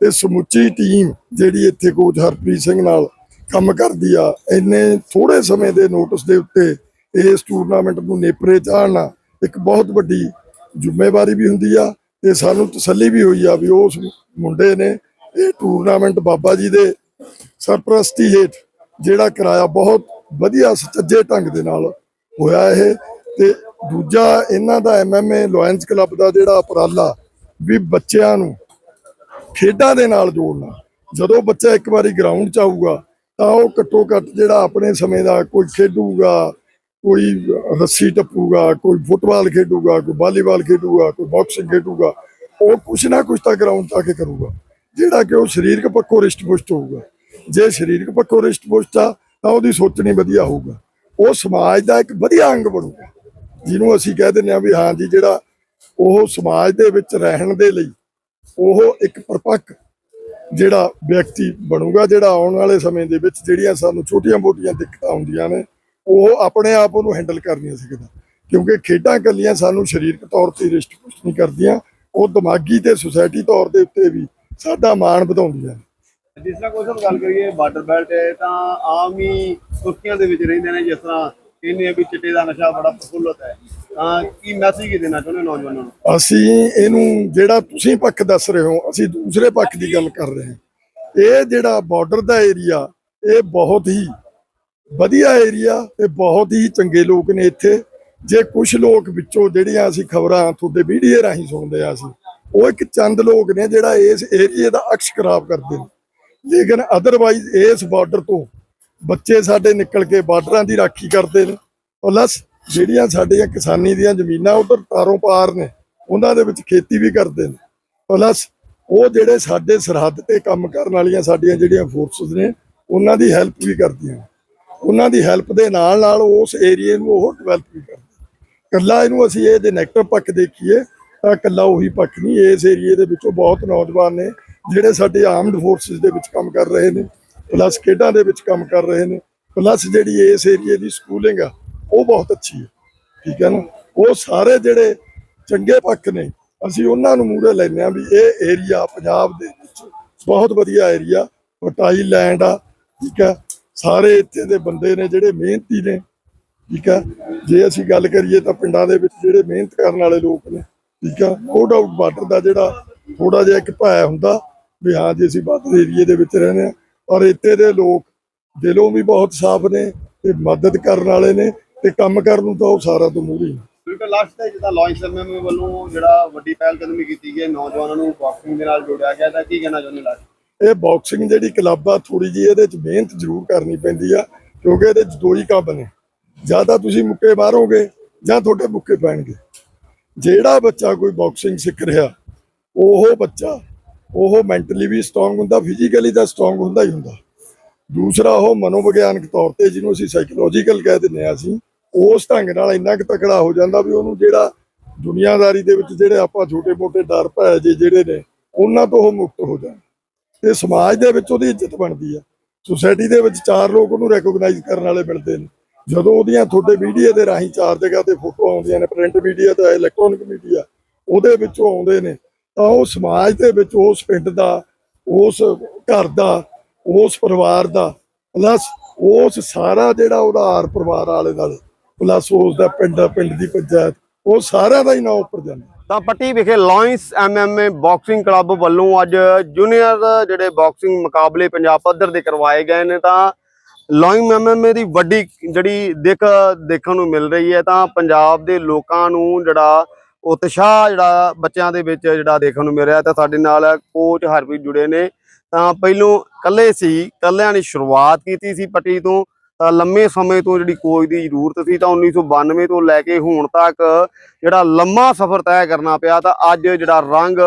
Speaker 5: ਤੇ ਸਮੁੱਚੀ ਟੀਮ ਜਿਹੜੀ ਇੱਥੇ ਕੋਚ ਹਰਪ੍ਰੀਤ ਸਿੰਘ ਨਾਲ ਕੰਮ ਕਰਦੀ ਆ, ਇੰਨੇ ਥੋੜੇ ਸਮੇਂ ਦੇ ਨੋਟਿਸ ਦੇ ਉੱਤੇ ਇਸ ਟੂਰਨਾਮੈਂਟ ਨੂੰ ਨੇਪਰੇ ਚਾੜਨਾ ਇੱਕ ਬਹੁਤ ਵੱਡੀ ਜ਼ਿੰਮੇਵਾਰੀ ਵੀ ਹੁੰਦੀ ਆ ਤੇ ਸਾਨੂੰ ਤਸੱਲੀ ਵੀ ਹੋਈ ਆ ਵੀ ਉਸ ਮੁੰਡੇ ਨੇ ਇਹ ਟੂਰਨਾਮੈਂਟ ਬਾਬਾ ਜੀ ਦੇ ਸਰਪ੍ਰਸਤੀ ਹੇਠ ਜਿਹੜਾ ਕਰਾਇਆ ਬਹੁਤ ਵਧੀਆ ਸੁਚੱਜੇ ਢੰਗ ਦੇ ਨਾਲ। ਹੋਇਆ ਇਹ। ਤੇ ਦੂਜਾ ਇਹਨਾਂ ਦਾ ਐਮਐਮਏ ਲਾਇਨਸ ਕਲੱਬ ਦਾ ਜਿਹੜਾ ਉਪਰਾਲਾ, ਵੀ ਬੱਚਿਆਂ ਨੂੰ ਖੇਡਾਂ ਦੇ ਨਾਲ ਜੋੜਨਾ। ਜਦੋਂ ਬੱਚਾ ਇੱਕ ਵਾਰੀ ਗਰਾਊਂਡ 'ਚ ਆਊਗਾ, ਤਾਂ ਉਹ ਘੱਟੋ ਘੱਟ ਜਿਹੜਾ ਆਪਣੇ ਸਮੇਂ ਦਾ ਕੋਈ ਖੇਡੂਗਾ, ਕੋਈ ਰੱਸੀ ਟੱਪੂਗਾ, ਕੋਈ ਫੁੱਟਬਾਲ ਖੇਡੂਗਾ, ਕੋਈ ਵਾਲੀਬਾਲ ਖੇਡੂਗਾ, ਕੋਈ ਬਾਕਸਿੰਗ ਖੇਡੂਗਾ, ਉਹ ਕੁਛ ਨਾ ਕੁਛ ਤਾਂ ਗਰਾਊਂਡ 'ਚ ਆ ਕੇ ਕਰੂਗਾ। ਜਿਹੜਾ ਕਿ ਉਹ ਸਰੀਰਕ ਪੱਖੋਂ ਰਿਸ਼ਟ-ਪੁਸ਼ਟ ਹੋਊਗਾ। ਜੇ ਸਰੀਰਕ ਪੱਖੋਂ ਰਿਸ਼ਟ-ਪੁਸ਼ਟ ਆ, ਤਾਂ ਉਹਦੀ ਸੋਚਣੀ ਵਧੀਆ ਹੋਊਗਾ। ਉਹ ਸਮਾਜ ਦਾ ਇੱਕ ਵਧੀਆ ਅੰਗ ਬਣੂਗਾ। ਜਿਹਨੂੰ ਅਸੀਂ ਕਹਿ ਦਿੰਦੇ ਆ ਵੀ ਹਾਂ ਜੀ, ਜਿਹੜਾ ਉਹ ਸਮਾਜ ਦੇ ਵਿੱਚ ਰਹਿਣ ਦੇ ਲਈ ਉਹ ਇੱਕ ਪਰਪੱਕ ਜਿਹੜਾ ਵਿਅਕਤੀ ਬਣੂਗਾ, ਜਿਹੜਾ ਆਉਣ ਵਾਲੇ ਸਮੇਂ ਦੇ ਵਿੱਚ ਜਿਹੜੀਆਂ ਸਾਨੂੰ ਛੋਟੀਆਂ-ਮੋਟੀਆਂ ਦਿੱਕਤਾਂ ਆਉਂਦੀਆਂ ਨੇ, ਉਹ ਆਪਣੇ ਆਪ ਉਹਨੂੰ ਹੈਂਡਲ ਕਰਨੀਆਂ ਸਿੱਖਦਾ ਕਿਉਂਕਿ ਖੇਡਾਂ ਕੱਲੀਆਂ ਸਾਨੂੰ ਸਰੀਰਕ ਤੌਰ ਤੇ ਰਿਸ਼ਟ ਪੁਸ਼ਟ ਨਹੀਂ ਕਰਦੀਆਂ, ਉਹ ਦਿਮਾਗੀ ਤੇ ਸੁਸਾਇਟੀ ਤੌਰ ਦੇ ਉੱਤੇ ਵੀ ਸਾਡਾ ਮਾਣ ਵਧਾਉਂਦੀਆਂ ਨੇ।
Speaker 4: ਜਿਸ ਤਰ੍ਹਾਂ ਕੋਈ ਸਭ ਗੱਲ ਕਰੀਏ ਬਾਰਡਰ ਬੈਲਟ ਹੈ, ਤਾਂ ਆਮ ਹੀ ਸੁਰਖੀਆਂ ਦੇ ਵਿੱਚ ਰਹਿੰਦੇ ਨੇ, ਜਿਸ ਤਰ੍ਹਾਂ ਕਹਿੰਦੇ ਆ ਵੀ ਚਿੱਟੇ ਦਾ ਨਸ਼ਾ ਬੜਾ ਪ੍ਰਫੁੱਲਤ ਹੈ। ਤਾਂ ਕੀ ਮੈਸੇਜ ਕੀ ਦੇਣਾ ਚਾਹੁੰਦੇ ਨੌਜਵਾਨਾਂ ਨੂੰ?
Speaker 5: ਅਸੀਂ ਇਹਨੂੰ ਜਿਹੜਾ ਤੁਸੀਂ ਪੱਖ ਦੱਸ ਰਹੇ ਹੋ, ਅਸੀਂ ਦੂਸਰੇ ਪੱਖ ਦੀ ਗੱਲ ਕਰ ਰਹੇ ਹਾਂ। ਇਹ ਜਿਹੜਾ ਬਾਰਡਰ ਦਾ ਏਰੀਆ ਇਹ ਬਹੁਤ ਹੀ ਵਧੀਆ ਏਰੀਆ ਤੇ ਬਹੁਤ ਹੀ ਚੰਗੇ ਲੋਕ ਨੇ ਇੱਥੇ। ਜੇ ਕੁਝ ਲੋਕ ਵਿੱਚੋਂ ਜਿਹੜੀਆਂ ਅਸੀਂ ਖਬਰਾਂ ਤੁਹਾਡੇ ਮੀਡੀਆ ਰਾਹੀਂ ਸੁਣਦੇ ਆ ਅਸੀਂ, ਉਹ ਇੱਕ ਚੰਦ ਲੋਕ ਨੇ ਜਿਹੜਾ ਇਸ ਏਰੀਏ ਦਾ ਅਕਸ਼ ਖਰਾਬ ਕਰਦੇ ਨੇ। ਲੇਕਿਨ ਅਦਰਵਾਈਜ਼ ਇਸ ਬਾਰਡਰ ਤੋਂ ਬੱਚੇ ਸਾਡੇ ਨਿਕਲ ਕੇ ਬਾਰਡਰਾਂ ਦੀ ਰਾਖੀ ਕਰਦੇ ਨੇ। ਪਲੱਸ ਜਿਹੜੀਆਂ ਸਾਡੀਆਂ ਕਿਸਾਨੀ ਦੀਆਂ ਜ਼ਮੀਨਾਂ ਉਧਰ ਤਾਰੋਂ ਪਾਰ ਨੇ, ਉਹਨਾਂ ਦੇ ਵਿੱਚ ਖੇਤੀ ਵੀ ਕਰਦੇ ਨੇ। ਪਲੱਸ ਉਹ ਜਿਹੜੇ ਸਾਡੇ ਸਰਹੱਦ ਤੇ ਕੰਮ ਕਰਨ ਵਾਲੀਆਂ ਸਾਡੀਆਂ ਜਿਹੜੀਆਂ ਫੋਰਸਸ ਨੇ, ਉਹਨਾਂ ਦੀ ਹੈਲਪ ਵੀ ਕਰਦੀਆਂ ਨੇ। ਉਹਨਾਂ ਦੀ ਹੈਲਪ ਦੇ ਨਾਲ ਨਾਲ ਉਸ ਏਰੀਏ ਨੂੰ ਉਹ ਡਿਵੈਲਪ ਵੀ ਕਰਦੇ ਕੱਲਾ ਇਹਨੂੰ ਅਸੀਂ ਇਹ ਜੇ ਨੈਗੇਟਿਵ ਪੱਖ ਦੇਖੀਏ, ਤਾਂ ਕੱਲਾ ਉਹੀ ਪੱਖ ਨਹੀਂ, ਇਸ ਏਰੀਏ ਦੇ ਵਿੱਚੋਂ ਬਹੁਤ ਨੌਜਵਾਨ ਨੇ। ਜਿਹੜੇ ਸਾਡੇ ਆਰਮਡ ਫੋਰਸਿਸ ਦੇ ਵਿੱਚ ਕੰਮ ਕਰ ਰਹੇ ਨੇ ਪਲੱਸ ਖੇਡਾਂ ਦੇ ਵਿੱਚ ਕੰਮ ਕਰ ਰਹੇ ਨੇ ਪਲੱਸ ਜਿਹੜੀ ਇਸ ਏਰੀਏ ਦੀ ਸਕੂਲਿੰਗ ਆ, ਉਹ ਬਹੁਤ ਅੱਛੀ ਹੈ ਠੀਕ ਹੈ ਨਾ? ਉਹ ਸਾਰੇ ਜਿਹੜੇ ਚੰਗੇ ਪੱਖ ਨੇ, ਅਸੀਂ ਉਹਨਾਂ ਨੂੰ ਮੂਹਰੇ ਲੈਂਦੇ ਆ ਵੀ ਇਹ ਏਰੀਆ ਪੰਜਾਬ ਦੇ ਵਿੱਚ ਬਹੁਤ ਵਧੀਆ ਏਰੀਆ ਫਰਟਾਈਲ ਲੈਂਡ ਆ, ਠੀਕ ਹੈ? ਸਾਰੇ ਇੱਥੇ ਦੇ ਬੰਦੇ ਨੇ ਜਿਹੜੇ ਮਿਹਨਤੀ ਨੇ, ਠੀਕ ਆ ਜੇ ਅਸੀਂ ਗੱਲ ਕਰੀਏ ਤਾਂ ਪਿੰਡਾਂ ਦੇ ਵਿੱਚ ਜਿਹੜੇ ਮਿਹਨਤ ਕਰਨ ਵਾਲੇ ਲੋਕ ਨੇ, ਠੀਕ ਆ ਨੋ ਡਾਊਟ ਬਾਰਡਰ ਦਾ ਜਿਹੜਾ ਥੋੜਾ ਜਿਹਾ ਇੱਕ ਭੈ ਹੁੰਦਾ ਵੀ ਹਾਂ ਜੀ ਅਸੀਂ ਬਾਰਡਰ ਏਰੀਏ ਦੇ ਵਿੱਚ ਰਹਿੰਦੇ ਆ ਔਰ ਇੱਥੇ ਦੇ ਲੋਕ ਦਿਲੋਂ ਵੀ ਬਹੁਤ ਸਾਫ਼ ਨੇ ਤੇ ਮਦਦ ਕਰਨ ਵਾਲੇ ਨੇ ਤੇ ਕੰਮ ਕਰਨ ਨੂੰ ਤਾਂ ਉਹ ਸਾਰਾ ਤੋਂ ਮੂਹਰੇ ਨੇ।
Speaker 4: ਬਿਲਕੁਲ ਲਾਸਟ ਤੇ ਜਿੱਦਾਂ ਲਾਂਚ ਐਮਐਮਏ ਵੱਲੋਂ ਜਿਹੜਾ ਵੱਡੀ ਪਹਿਲ ਕਦਮੀ ਕੀਤੀ ਗਈ ਹੈ, ਨੌਜਵਾਨਾਂ ਨੂੰ ਬਾਕਸਿੰਗ ਦੇ ਨਾਲ ਜੋੜਿਆ ਗਿਆ ਤਾਂ ਕੀ ਕਹਿਣਾ ਚਾਹੁੰਦੇ ਲਾਸਟ
Speaker 5: ਇਹ ਬਾਕਸਿੰਗ ਜਿਹੜੀ ਕਲੱਬ ਆ ਥੋੜੀ ਜੀ ਇਹਦੇ ਚ ਮਿਹਨਤ ਜ਼ਰੂਰ ਕਰਨੀ ਪੈਂਦੀ ਆ ਕਿਉਂਕਿ ਇਹਦੇ ਚ ਦੋ ਹੀ ਕੰਮ ਨੇ। ਜਾਂ ਤਾਂ ਤੁਸੀਂ ਮੁੱਕੇ ਮਾਰੋਗੇ ਜਾਂ ਤੁਹਾਡੇ ਮੁੱਕੇ ਪੈਣਗੇ। ਜਿਹੜਾ ਬੱਚਾ ਕੋਈ ਬਾਕਸਿੰਗ ਸਿੱਖ ਰਿਹਾ ਉਹ ਬੱਚਾ ਉਹ ਮੈਂਟਲੀ ਵੀ ਸਟਰੋਂਗ ਹੁੰਦਾ ਫਿਜ਼ੀਕਲੀ ਤਾਂ ਸਟਰੋਂਗ ਹੁੰਦਾ ਹੀ ਹੁੰਦਾ। ਦੂਸਰਾ ਉਹ ਮਨੋਵਿਗਿਆਨਕ ਤੌਰ ਤੇ ਜਿਹਨੂੰ ਅਸੀਂ ਸਾਈਕੋਲੋਜੀਕਲ ਕਹਿ ਦਿੰਦੇ ਆ ਅਸੀਂ, ਉਸ ਢੰਗ ਨਾਲ ਇੰਨਾ ਕੁ ਤਕੜਾ ਹੋ ਜਾਂਦਾ ਵੀ ਉਹਨੂੰ ਜਿਹੜਾ ਦੁਨੀਆਦਾਰੀ ਦੇ ਵਿੱਚ ਜਿਹੜੇ ਆਪਾਂ ਛੋਟੇ-ਮੋਟੇ ਡਰ ਭੈ ਜੇ ਜਿਹੜੇ ਨੇ, ਉਹਨਾਂ ਤੋਂ ਉਹ ਮੁਕਤ ਹੋ ਜਾਂਦਾ ਤੇ ਸਮਾਜ ਦੇ ਵਿੱਚ ਉਹਦੀ ਇੱਜ਼ਤ ਬਣਦੀ ਆ। ਸੁਸਾਇਟੀ ਦੇ ਵਿੱਚ ਚਾਰ ਲੋਕ ਉਹਨੂੰ ਰੈਕੋਗਨਾਈਜ਼ ਕਰਨ ਵਾਲੇ ਮਿਲਦੇ ਨੇ। ਜਦੋਂ ਉਹਦੀਆਂ ਤੁਹਾਡੇ ਮੀਡੀਆ ਦੇ ਰਾਹੀਂ ਚਾਰ ਜਗ੍ਹਾ ਤੇ ਫੋਟੋ ਆਉਂਦੀਆਂ ਨੇ ਪ੍ਰਿੰਟ ਮੀਡੀਆ ਤੇ ਇਲੈਕਟ੍ਰੋਨਿਕ ਮੀਡੀਆ ਉਹਦੇ ਵਿੱਚੋਂ ਆਉਂਦੇ ਨੇ। ਤਾਂ ਉਹ ਸਮਾਜ ਦੇ ਵਿੱਚ ਉਸ ਪਿੰਡ ਦਾ, ਉਸ ਘਰ ਦਾ, ਉਸ ਪਰਿਵਾਰ ਦਾ ਪਲੱਸ ਉਸ ਸਾਰਾ ਜਿਹੜਾ ਉਹਦਾ ਆਰ ਪਰਿਵਾਰ ਵਾਲੇ ਨਾਲ ਪਲੱਸ ਉਸ ਦਾ ਪਿੰਡ ਪਿੰਡ ਦੀ ਪੰਚਾਇਤ, ਉਹ ਸਾਰਿਆਂ ਦਾ ਹੀ ਨਾਂ ਉੱਪਰ ਜਾਂਦਾ।
Speaker 4: ਤਾਂ ਪੱਟੀ ਵਿਖੇ ਲਾਇੰਸ ਐਮਐਮਏ ਬਾਕਸਿੰਗ ਕਲੱਬ ਵੱਲੋਂ ਅੱਜ ਜੂਨੀਅਰ ਜਿਹੜੇ ਬਾਕਸਿੰਗ ਮੁਕਾਬਲੇ ਪੰਜਾਬ ਪੱਧਰ ਦੇ ਕਰਵਾਏ ਗਏ ਨੇ, ਤਾਂ ਲਾਇੰਸ ਐਮਐਮਏ ਦੀ ਵੱਡੀ ਜਿਹੜੀ ਦੇਖ ਦੇਖਣ ਨੂੰ ਮਿਲ ਰਹੀ ਹੈ, ਤਾਂ ਪੰਜਾਬ ਦੇ ਲੋਕਾਂ ਨੂੰ ਜਿਹੜਾ ਉਤਸ਼ਾਹ ਜਿਹੜਾ ਬੱਚਿਆਂ ਦੇ ਵਿੱਚ ਜਿਹੜਾ ਦੇਖਣ ਨੂੰ ਮਿਲ ਰਿਹਾ ਤਾਂ ਸਾਡੇ ਨਾਲ ਕੋਚ ਹਰਪ੍ਰੀਤ ਜੁੜੇ ਨੇ। ਤਾਂ ਪਹਿਲੋਂ ਕੱਲੇ ਸੀ ਕੱਲਿਆਂ ਨੇ ਸ਼ੁਰੂਆਤ ਕੀਤੀ ਸੀ ਪੱਟੀ ਤੋਂ। ਤਾਂ ਲੰਮੇ ਸਮੇਂ ਤੋਂ ਜਿਹੜੀ ਕੋਚ ਦੀ ਜ਼ਰੂਰਤ ਸੀ, ਤਾਂ 1992 ਤੋਂ ਲੈ ਕੇ ਹੁਣ ਤੱਕ ਜਿਹੜਾ ਲੰਮਾ ਸਫ਼ਰ ਤੈਅ ਕਰਨਾ ਪਿਆ, ਤਾਂ ਅੱਜ ਜਿਹੜਾ ਰੰਗ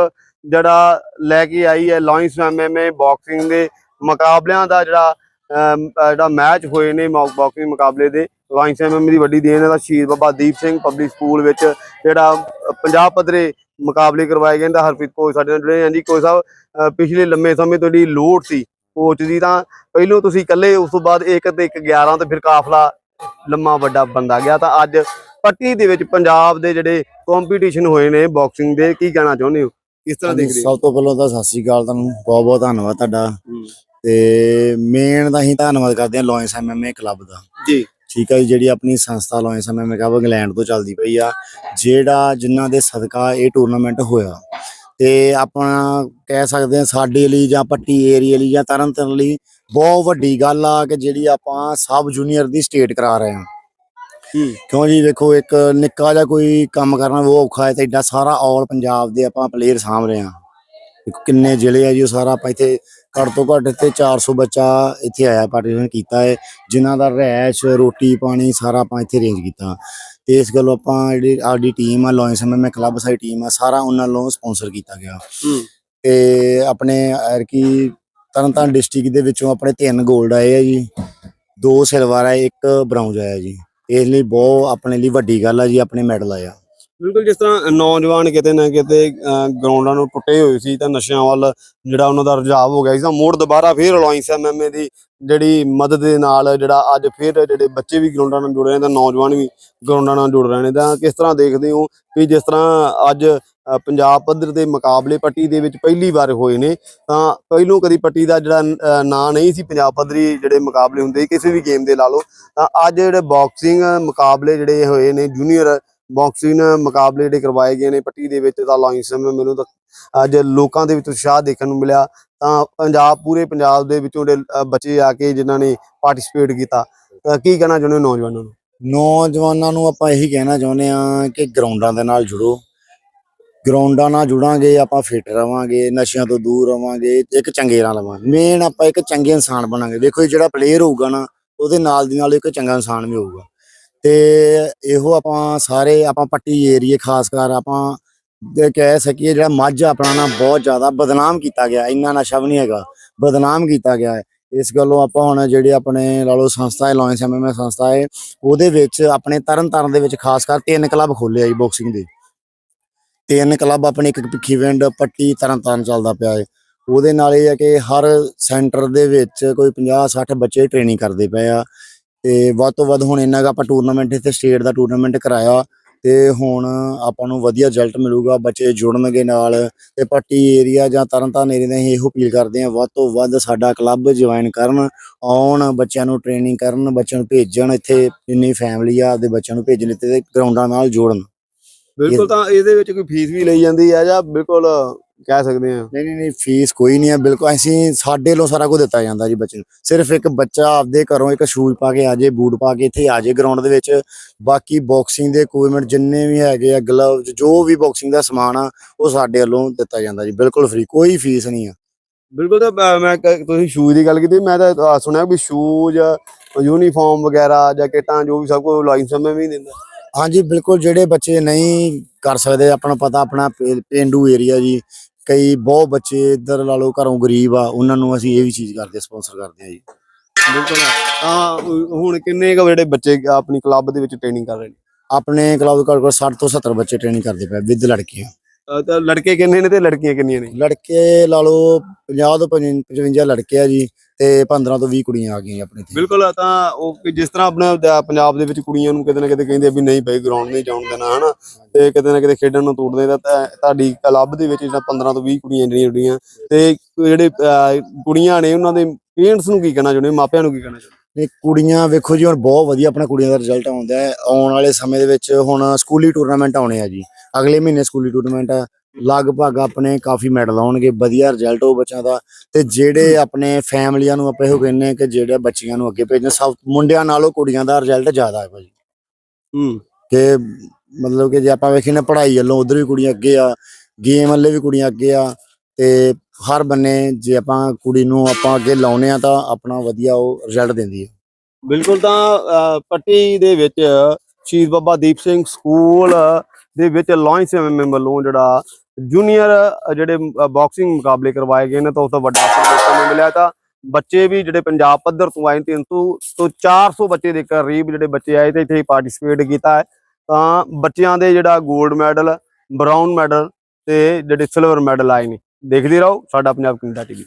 Speaker 4: ਜਿਹੜਾ ਲੈ ਕੇ ਆਈ ਹੈ, ਲਾਇੰਸ ਐਮਐਮਏ ਬਾਕਸਿੰਗ ਦੇ ਮੁਕਾਬਲਿਆਂ ਦਾ ਜਿਹੜਾ ਜਿਹੜਾ ਮੈਚ ਹੋਏ ਨੇ ਬਾਕਸਿੰਗ ਮੁਕਾਬਲੇ ਦੇ ਲਾਇੰਸ ਐਮਐਮਏ ਦੀ ਵੱਡੀ ਦੇਣ ਤਾਂ ਸ਼ਹੀਦ ਬਾਬਾ ਦੀਪ ਸਿੰਘ ਪਬਲਿਕ ਸਕੂਲ ਵਿੱਚ ਜਿਹੜਾ ਪੰਜਾਬ ਪੱਧਰੇ ਮੁਕਾਬਲੇ ਕਰਵਾਏ ਗਏ ਨੇ ਤਾਂ ਹਰਪ੍ਰੀਤ ਕੋਚ ਸਾਡੇ ਨਾਲ ਜੁੜੇ ਹਾਂ ਜੀ ਕੋਚ ਸਾਹਿਬ ਪਿਛਲੇ ਲੰਮੇ ਸਮੇਂ ਤੋਂ ਜਿਹੜੀ ਲੋੜ ਸੀ ਕੋਚ ਦੀ ਤਾਂ ਪਹਿਲੋਂ ਤੁਸੀਂ ਇਕੱਲੇ ਉਸ ਤੋਂ ਬਾਅਦ 1 ਤੇ 1 11 ਤੇ ਫਿਰ ਕਾਫਲਾ ਲੰਮਾ ਵੱਡਾ ਬੰਦਾ ਗਿਆ ਤਾਂ ਅੱਜ ਪੱਟੀ ਦੇ ਵਿੱਚ ਪੰਜਾਬ ਦੇ ਜਿਹੜੇ ਕੰਪੀਟੀਸ਼ਨ ਹੋਏ ਨੇ ਬਾਕਸਿੰਗ ਦੇ ਕੀ ਕਹਿਣਾ ਚਾਹੁੰਦੇ ਹੋ? ਕਿਸ ਤਰ੍ਹਾਂ ਦੇਖਦੇ
Speaker 3: ਸਭ ਤੋਂ ਪਹਿਲਾਂ ਤਾਂ ਸਤਿ ਸ੍ਰੀ ਅਕਾਲ ਤੁਹਾਨੂੰ ਬਹੁਤ ਬਹੁਤ ਧੰਨਵਾਦ ਤੁਹਾਡਾ। ਤੇ ਮੇਨ ਤਾਂ ਅਸੀਂ ਧੰਨਵਾਦ ਕਰਦੇ ਹਾਂ ਲਾਇੰਸ ਐਮਐਮਏ ਕਲੱਬ ਦਾ।
Speaker 4: ਜੀ।
Speaker 3: ਠੀਕ ਹੈ ਜੀ ਜਿਹੜੀ ਆਪਣੀ ਸੰਸਥਾ ਲਾਇੰਸ ਮੈਂ ਕਹਾਂ ਇੰਗਲੈਂਡ ਤੋਂ ਚੱਲਦੀ ਪਈ ਆ ਜਿਹੜਾ ਜਿਨ੍ਹਾਂ ਦੇ ਸਦਕਾ ਇਹ ਟੂਰਨਾਮੈਂਟ ਹੋਇਆ। ਤੇ ਆਪਾਂ ਕਹਿ ਸਕਦੇ ਹਾਂ ਸਾਡੇ ਲਈ ਜਾਂ ਪੱਟੀ ਏਰੀਆ ਲਈ ਜਾਂ ਤਰਨਤਾਰਨ ਲਈ ਬਹੁਤ ਵੱਡੀ ਗੱਲ ਆ ਕਿ ਜਿਹੜੀ ਆਪਾਂ ਸਬ ਜੂਨੀਅਰ ਦੀ ਸਟੇਟ ਕਰਾ ਰਹੇ ਹਾਂ। ਕਿਉਂ ਜੀ ਵੇਖੋ ਇੱਕ ਨਿੱਕਾ ਜਿਹਾ ਕੋਈ ਕੰਮ ਕਰਨਾ ਉਹ ਔਖਾ ਹੈ ਤੇ ਐਡਾ ਸਾਰਾ ਆਲ ਪੰਜਾਬ ਦੇ ਆਪਾਂ ਪਲੇਅਰ ਹਾਂ। ਦੇਖੋ ਕਿੰਨੇ ਜ਼ਿਲ੍ਹੇ ਆ ਜੀ ਉਹ ਸਾਰਾ ਆਪਾਂ ਇੱਥੇ ਘੱਟ ਤੋਂ ਘੱਟ ਇੱਥੇ 400 ਬੱਚਾ ਇੱਥੇ ਆਇਆ ਪਾਰਟਿਸਿਪੇਟ ਕੀਤਾ ਹੈ ਜਿਨ੍ਹਾਂ ਦਾ ਰਹਿਸ਼ ਰੋਟੀ ਪਾਣੀ ਸਾਰਾ ਆਪਾਂ ਇੱਥੇ ਅਰੇਂਜ ਕੀਤਾ। ਤੇ ਇਸ ਗੱਲੋਂ ਆਪਾਂ ਜਿਹੜੀ ਸਾਡੀ ਟੀਮ ਆ ਲਾਇੰਸ ਮੈਂ ਕਲੱਬ ਸਾਡੀ ਟੀਮ ਆ ਸਾਰਾ ਉਹਨਾਂ ਵੱਲੋਂ ਸਪਾਂਸਰ ਕੀਤਾ ਗਿਆ। ਤੇ ਆਪਣੇ ਐਰਕੀ ਤਰਨਤਾਰਨ ਡਿਸਟ੍ਰਿਕਟ ਦੇ ਵਿੱਚੋਂ ਆਪਣੇ ਤਿੰਨ 골ਡ ਆਏ ਆ ਜੀ ਦੋ ਸਿਲਵਰ ਆ ਇੱਕ ਬ੍ਰਾਊਨਜ਼ ਆਇਆ ਜੀ। ਇਸ ਲਈ ਬਹੁਤ ਆਪਣੇ ਲਈ ਵੱਡੀ ਗੱਲ ਆ ਜੀ ਆਪਣੇ ਮੈਡਲ ਆਇਆ।
Speaker 4: ਬਿਲਕੁਲ ਜਿਸ ਤਰ੍ਹਾਂ ਨੌਜਵਾਨ ਕਿਤੇ ਨਾ ਕਿਤੇ ਗਰਾਊਂਡਾਂ ਨੂੰ ਟੁੱਟੇ ਹੋਏ ਸੀ ਤਾਂ ਨਸ਼ਿਆਂ ਵੱਲ ਜਿਹੜਾ ਉਹਨਾਂ ਦਾ ਰੁਝਾਵ ਹੋ ਗਿਆ ਸੀ ਤਾਂ ਮੋੜ ਦੁਬਾਰਾ ਫੇਰ ਅਲਾਈਂਸ ਐਮਐਮਏ ਦੀ ਜਿਹੜੀ ਮਦਦ ਦੇ ਨਾਲ ਜਿਹੜਾ ਅੱਜ ਫੇਰ ਜਿਹੜੇ ਬੱਚੇ ਵੀ ਗਰਾਊਂਡਾਂ ਨਾਲ ਜੁੜ ਰਹੇ ਨੇ ਤਾਂ ਨੌਜਵਾਨ ਵੀ ਗਰਾਊਂਡਾਂ ਨਾਲ ਜੁੜ ਰਹੇ ਨੇ ਤਾਂ ਕਿਸ ਤਰ੍ਹਾਂ ਦੇਖਦੇ ਹੋ ਵੀ ਜਿਸ ਤਰ੍ਹਾਂ ਅੱਜ ਪੰਜਾਬ ਪੱਧਰ ਦੇ ਮੁਕਾਬਲੇ ਪੱਟੀ ਦੇ ਵਿੱਚ ਪਹਿਲੀ ਵਾਰ ਹੋਏ ਨੇ ਤਾਂ ਪਹਿਲੋਂ ਕਦੀ ਪੱਟੀ ਦਾ ਜਿਹੜਾ ਅਹ, ਨਾਂ ਨਹੀਂ ਸੀ ਪੰਜਾਬ ਪੱਧਰੀ ਜਿਹੜੇ ਮੁਕਾਬਲੇ ਹੁੰਦੇ ਕਿਸੇ ਵੀ ਗੇਮ ਦੇ ਲਾ ਲਓ ਤਾਂ ਅੱਜ ਜਿਹੜੇ ਬਾਕਸਿੰਗ ਮੁਕਾਬਲੇ ਜਿਹੜੇ ਹੋਏ ਨੇ ਜੂਨੀਅਰ ਬਾਕਸਿੰਗ ਮੁਕਾਬਲੇ ਜਿਹੜੇ ਕਰਵਾਏ ਗਏ ਨੇ ਪੱਟੀ ਦੇ ਵਿੱਚ ਤਾਂ ਲਾਇੰਸ ਮੈਨੂੰ ਤਾਂ ਅੱਜ ਲੋਕਾਂ ਦੇ ਵਿੱਚ ਉਤਸ਼ਾਹ ਦੇਖਣ ਨੂੰ ਮਿਲਿਆ, ਤਾਂ ਪੰਜਾਬ, ਪੂਰੇ ਪੰਜਾਬ ਦੇ ਵਿੱਚੋਂ ਜਿਹੜੇ ਬੱਚੇ ਆ ਕੇ ਜਿਨ੍ਹਾਂ ਨੇ ਪਾਰਟਿਸਿਪੇਟ ਕੀਤਾ। ਤਾਂ ਕੀ ਕਹਿਣਾ ਚਾਹੁੰਦੇ ਨੌਜਵਾਨਾਂ ਨੂੰ?
Speaker 3: ਨੌਜਵਾਨਾਂ ਨੂੰ ਆਪਾਂ ਇਹੀ ਕਹਿਣਾ ਚਾਹੁੰਦੇ ਆ ਕਿ ਗਰਾਊਂਡਾਂ ਦੇ ਨਾਲ ਜੁੜੋ। ਗਰਾਊਂਡਾਂ ਨਾਲ ਜੁੜਾਂਗੇ, ਆਪਾਂ ਫਿੱਟ ਰਵਾਂਗੇ, ਨਸ਼ਿਆਂ ਤੋਂ ਦੂਰ ਰਵਾਂਗੇ, ਇੱਕ ਚੰਗੇ ਨਾਲ ਲਵਾਂਗੇ ਮੇਨ ਆਪਾਂ ਇੱਕ ਚੰਗੇ ਇਨਸਾਨ ਬਣਾਂਗੇ। ਦੇਖੋ ਜਿਹੜਾ ਪਲੇਅਰ ਹੋਊਗਾ ਨਾ, ਉਹਦੇ ਨਾਲ ਦੀ ਨਾਲ ਇੱਕ ਚੰਗਾ ਇਨਸਾਨ ਵੀ ਹੋਊਗਾ। ਤੇ ਇਹੋ ਆਪਾਂ ਸਾਰੇ ਆਪਾਂ ਪੱਟੀ ਏਰੀਏ ਖਾਸ ਕਰ ਆਪਾਂ ਦੇ ਕਹਿ ਸਕੀਏ ਜਿਹੜਾ ਮੱਝ ਆਪਣਾ ਨਾ ਬਹੁਤ ਜ਼ਿਆਦਾ ਬਦਨਾਮ ਕੀਤਾ ਗਿਆ, ਇੰਨਾ ਨਸ਼ਾ ਵੀ ਨਹੀਂ ਹੈਗਾ, ਬਦਨਾਮ ਕੀਤਾ ਗਿਆ ਹੈ। ਇਸ ਗੱਲੋਂ ਆਪਾਂ ਹੁਣ ਜਿਹੜੇ ਆਪਣੇ ਲਾ ਸੰਸਥਾ ਹੈ, ਲਾਇੰਸ ਐਮਐਮਏ ਸੰਸਥਾ ਹੈ, ਉਹਦੇ ਵਿੱਚ ਆਪਣੇ ਤਰਨ ਤਾਰਨ ਦੇ ਵਿੱਚ ਖਾਸ ਕਰ ਤਿੰਨ ਕਲੱਬ ਖੋਲੇ ਆ ਜੀ ਬਾਕਸਿੰਗ ਦੇ। ਤਿੰਨ ਕਲੱਬ ਆਪਣੇ ਇੱਕ ਭਿੱਖੀਵਿੰਡ ਪੱਟੀ ਤਰਨ ਤਾਰਨ ਚੱਲਦਾ ਪਿਆ ਹੈ। ਉਹਦੇ ਨਾਲ ਇਹ ਹੈ ਕਿ ਹਰ ਸੈਂਟਰ ਦੇ ਵਿੱਚ ਕੋਈ 50 60 ਬੱਚੇ ਟ੍ਰੇਨਿੰਗ ਕਰਦੇ ਪਏ ਆ। ਤੇ ਵੱਧ ਤੋਂ ਵੱਧ ਹੁਣ ਇੰਨਾ ਕੁ ਆਪਾਂ ਟੂਰਨਾਮੈਂਟ ਇੱਥੇ ਸਟੇਟ ਦਾ ਟੂਰਨਾਮੈਂਟ ਕਰਾਇਆ ਤੇ ਹੁਣ ਆਪਾਂ ਨੂੰ ਵਧੀਆ ਰਿਜ਼ਲਟ ਮਿਲੂਗਾ, ਬੱਚੇ ਜੁੜਨਗੇ ਨਾਲ ਤੇ ਪੱਟੀ ਏਰੀਆ ਜਾਂ ਤਰਨਤਾਰਨ ਏਰੀਆ ਦੇ ਇਹੋ ਅਪੀਲ ਕਰਦੇ ਹਾਂ, ਵੱਧ ਤੋਂ ਵੱਧ ਸਾਡਾ ਕਲੱਬ ਜੁਆਇਨ ਕਰਨ, ਆਉਣ, ਬੱਚਿਆਂ ਨੂੰ ਟ੍ਰੇਨਿੰਗ ਕਰਨ, ਬੱਚਿਆਂ ਨੂੰ ਭੇਜਣ, ਇੱਥੇ ਜਿੰਨੀ ਫੈਮਿਲੀ ਆ, ਆਪਦੇ ਬੱਚਿਆਂ ਨੂੰ ਭੇਜਣ ਇੱਥੇ ਤੇ ਗਰਾਊਂਡਾਂ ਨਾਲ ਜੋੜਨ।
Speaker 4: ਬਿਲਕੁਲ ਤਾਂ ਇਹਦੇ ਵਿੱਚ ਕੋਈ ਫੀਸ ਵੀ ਲਈ ਜਾਂਦੀ ਆ ਜਾਂ ਬਿਲਕੁਲ ਕਹਿ ਸਕਦੇ ਆ
Speaker 3: ਨਹੀਂ ਨਹੀਂ ਨਹੀਂ ਫੀਸ ਕੋਈ ਨਹੀਂ ਹੈ ਬਿਲਕੁਲ। ਅਸੀਂ ਸਾਡੇ ਵੱਲੋਂ ਸਾਰਾ ਕੁਝ ਦਿੱਤਾ ਜਾਂਦਾ ਜੀ ਬੱਚੇ ਨੂੰ। ਸਿਰਫ ਇੱਕ ਬੱਚਾ ਆਪਦੇ ਘਰੋਂ ਇੱਕ ਸ਼ੂਜ਼ ਪਾ ਕੇ ਆ ਜੇ ਬੂਟ ਪਾ ਕੇ ਇੱਥੇ ਆ ਜੇ ਗਰਾਊਂਡ ਦੇ ਵਿੱਚ। ਬਾਕੀ ਬਾਕਸਿੰਗ ਦੇ ਇਕਵਿਪਮੈਂਟ ਜਿੰਨੇ ਵੀ ਹੈਗੇ ਆ ਗਲਵਜ਼ ਜੋ ਵੀ ਬਾਕਸਿੰਗ ਦਾ ਸਮਾਨ ਆ ਉਹ ਸਾਡੇ ਵੱਲੋਂ ਦਿੱਤਾ ਜਾਂਦਾ ਜੀ। ਬਿਲਕੁਲ ਫ੍ਰੀ ਕੋਈ ਫੀਸ ਨਹੀਂ ਆ।
Speaker 4: ਬਿਲਕੁਲ ਤਾਂ ਮੈਂ ਤੁਸੀਂ ਸ਼ੂਜ਼ ਦੀ ਗੱਲ ਕੀਤੀ ਮੈਂ ਤਾਂ ਸੁਣਿਆ ਵੀ ਸ਼ੂਜ਼ ਯੂਨੀਫਾਰਮ ਵਗੈਰਾ ਜਾਂ ਕਿਟਾਂ ਜੋ ਵੀ ਸਭ ਕੁਝ ਲਾਇੰਸ ਐਮਐਮਏ ਵੀ ਦਿੰਦਾ।
Speaker 3: ਹਾਂਜੀ ਬਿਲਕੁਲ ਜਿਹੜੇ ਬੱਚੇ ਨਹੀਂ ਕਰ ਸਕਦੇ ਆਪਣਾ ਪਤਾ ਆਪਣਾ ਪੇਂਡੂ ਏਰੀਆ ਜੀ। ਕਈ ਬਹੁਤ ਬੱਚੇ ਇੱਧਰ ਲਾ ਲਓ ਘਰੋਂ ਗਰੀਬ ਆ ਉਹਨਾਂ ਨੂੰ ਅਸੀਂ ਇਹ ਵੀ ਚੀਜ਼ ਕਰਦੇ ਸਪਾਂਸਰ ਕਰਦੇ ਆ ਜੀ।
Speaker 4: ਬਿਲਕੁਲ। ਤਾਂ ਹੁਣ ਕਿੰਨੇ ਕੁ ਜਿਹੜੇ ਬੱਚੇ ਆਪਣੀ ਕਲੱਬ ਦੇ ਵਿੱਚ ਟ੍ਰੇਨਿੰਗ ਕਰ ਰਹੇ ਨੇ?
Speaker 3: ਆਪਣੇ ਕਲੱਬ ਘੱਟ ਘੱਟ 60 ਤੋਂ 70 ਬੱਚੇ ਟ੍ਰੇਨਿੰਗ ਕਰਦੇ ਪਏ ਵਿਦ ਲੜਕੀਆਂ।
Speaker 4: ਤਾਂ ਲੜਕੇ ਕਿੰਨੇ ਨੇ ਤੇ ਲੜਕੀਆਂ ਕਿੰਨੀਆਂ ਨੇ?
Speaker 3: ਲੜਕੇ ਲਾ ਲਓ 50 ਤੋਂ 55 ਲੜਕੇ ਆ ਜੀ ਤੇ 15 ਤੋਂ 20 ਕੁੜੀਆਂ ਆ ਗਈਆਂ ਆਪਣੇ ਇੱਥੇ।
Speaker 4: ਬਿਲਕੁਲ ਤਾਂ ਉਹ ਕਿ ਜਿਸ ਤਰ੍ਹਾਂ ਆਪਣਾ ਦ- ਪੰਜਾਬ ਦੇ ਵਿੱਚ ਕੁੜੀਆਂ ਨੂੰ ਕਿਤੇ ਨਾ ਕਿਤੇ ਕਹਿੰਦੇ ਆ ਵੀ ਨਹੀਂ ਬਈ ਗਰਾਊਂਡ ਨਹੀਂ ਜਾਣ ਦੇਣਾ ਹਨਾ? ਤੇ ਕਿਤੇ ਨਾ ਕਿਤੇ ਖੇਡਣ ਨੂੰ ਤੋੜਦੇ ਤਾਂ ਤਾਂ ਤੁਹਾਡੀ ਕਲੱਬ ਦੇ ਵਿੱਚ ਜਿਹੜਾ 15 ਤੋਂ 20 ਕੁੜੀਆਂ ਜਿਹੜੀਆਂ ਜੁੜੀਆਂ ਤੇ ਜਿਹੜੇ ਅਹ, ਕੁੜੀਆਂ ਨੇ ਉਹਨਾਂ ਦੇ ਪੇਰੈਂਟਸ ਨੂੰ ਕੀ ਕਹਿਣਾ ਚਾਹੁੰਦੇ ਹੋ? ਮਾਪਿਆਂ ਨੂੰ ਕੀ ਕਹਿਣਾ ਚਾਹੁੰਦੇ
Speaker 3: ਤੇ ਕੁੜੀਆਂ ਵੇਖੋ ਜੀ ਹੁਣ ਬਹੁਤ ਵਧੀਆ ਆਪਣਾ ਕੁੜੀਆਂ ਦਾ ਰਿਜ਼ਲਟ ਆਉਂਦਾ ਹੈ। ਆਉਣ ਵਾਲੇ ਸਮੇਂ ਦੇ ਵਿੱਚ ਹੁਣ ਸਕੂਲੀ ਟੂਰਨਾਮੈਂਟ ਆਉਣੇ ਆ ਜੀ। ਅਗਲੇ ਮਹੀਨੇ ਸਕੂਲੀ ਟੂਰਨਾਮੈਂਟ ਆ। ਲਗਭਗ ਆਪਣੇ ਕਾਫੀ ਮੈਡਲ ਆਉਣਗੇ ਵਧੀਆ ਰਿਜ਼ਲਟ ਹੋ ਬੱਚਿਆਂ ਦਾ। ਤੇ ਜਿਹੜੇ ਆਪਣੇ ਫੈਮਲੀਆਂ ਨੂੰ ਆਪਾਂ ਇਹੋ ਕਹਿੰਨੇ ਕਿ ਜਿਹੜੇ ਬੱਚੀਆਂ ਨੂੰ ਅੱਗੇ ਭੇਜਣ ਸਭ ਮੁੰਡਿਆਂ ਨਾਲੋਂ ਕੁੜੀਆਂ ਦਾ ਰਿਜ਼ਲਟ ਜ਼ਿਆਦਾ ਹੈ ਭਾਜੀ।
Speaker 4: ਹੂੰ।
Speaker 3: ਕਿ ਮਤਲਬ ਕਿ ਜੇ ਆਪਾਂ ਵੇਖੀਏ ਨਾ ਪੜ੍ਹਾਈ ਵੱਲੋਂ ਉਧਰ ਵੀ ਕੁੜੀਆਂ ਅੱਗੇ ਆ ਗੇਮ ਵੱਲੇ ਵੀ ਕੁੜੀਆਂ ਅੱਗੇ ਆ। ਤੇ ਹਰ ਬੰਨੇ ਜੇ ਆਪਾਂ ਕੁੜੀ ਨੂੰ ਆਪਾਂ ਅੱਗੇ ਲਾਉਨੇ ਆ ਤਾਂ ਆਪਣਾ ਵਧੀਆ ਉਹ ਰਿਜ਼ਲਟ ਦਿੰਦੀ ਹੈ।
Speaker 4: ਬਿਲਕੁਲ ਤਾਂ ਪੱਟੀ ਦੇ ਵਿੱਚ ਸ਼ਹੀਦ ਬਾਬਾ ਦੀਪ ਸਿੰਘ ਸਕੂਲ ਦੇ ਵਿੱਚ ਲਾਇੰਸ ਐਮਐਮਏ ਵੱਲੋਂ ਜਿਹੜਾ ਜੂਨੀਅਰ ਜਿਹੜੇ ਬਾਕਸਿੰਗ ਮੁਕਾਬਲੇ ਕਰਵਾਏ ਗਏ ਨੇ ਤਾਂ ਉਸ ਦਾ ਵੱਡਾ ਅਸਰ ਦੇਖਣ ਨੂੰ ਮਿਲਿਆ ਤਾਂ ਬੱਚੇ ਵੀ ਜਿਹੜੇ ਪੰਜਾਬ ਪੱਧਰ ਤੋਂ ਆਏ ਨੇ 300 ਤੋਂ 400 ਬੱਚੇ ਦੇ ਕਰੀਬ ਜਿਹੜੇ ਬੱਚੇ ਆਏ ਤੇ ਇੱਥੇ ਪਾਰਟਿਸਿਪੇਟ ਕੀਤਾ ਹੈ। ਤਾਂ ਬੱਚਿਆਂ ਦੇ ਜਿਹੜਾ 골ਡ ਮੈਡਲ ਬ੍ਰਾਊਨ ਮੈਡਲ ਤੇ ਜਿਹੜੇ ਸਿਲਵਰ ਮੈਡਲ ਆਏ ਨੇ। ਦੇਖਦੇ ਰਹੋ ਸਾਡਾ ਪੰਜਾਬ ਕੈਨੇਡਾ ਟੀਵੀ।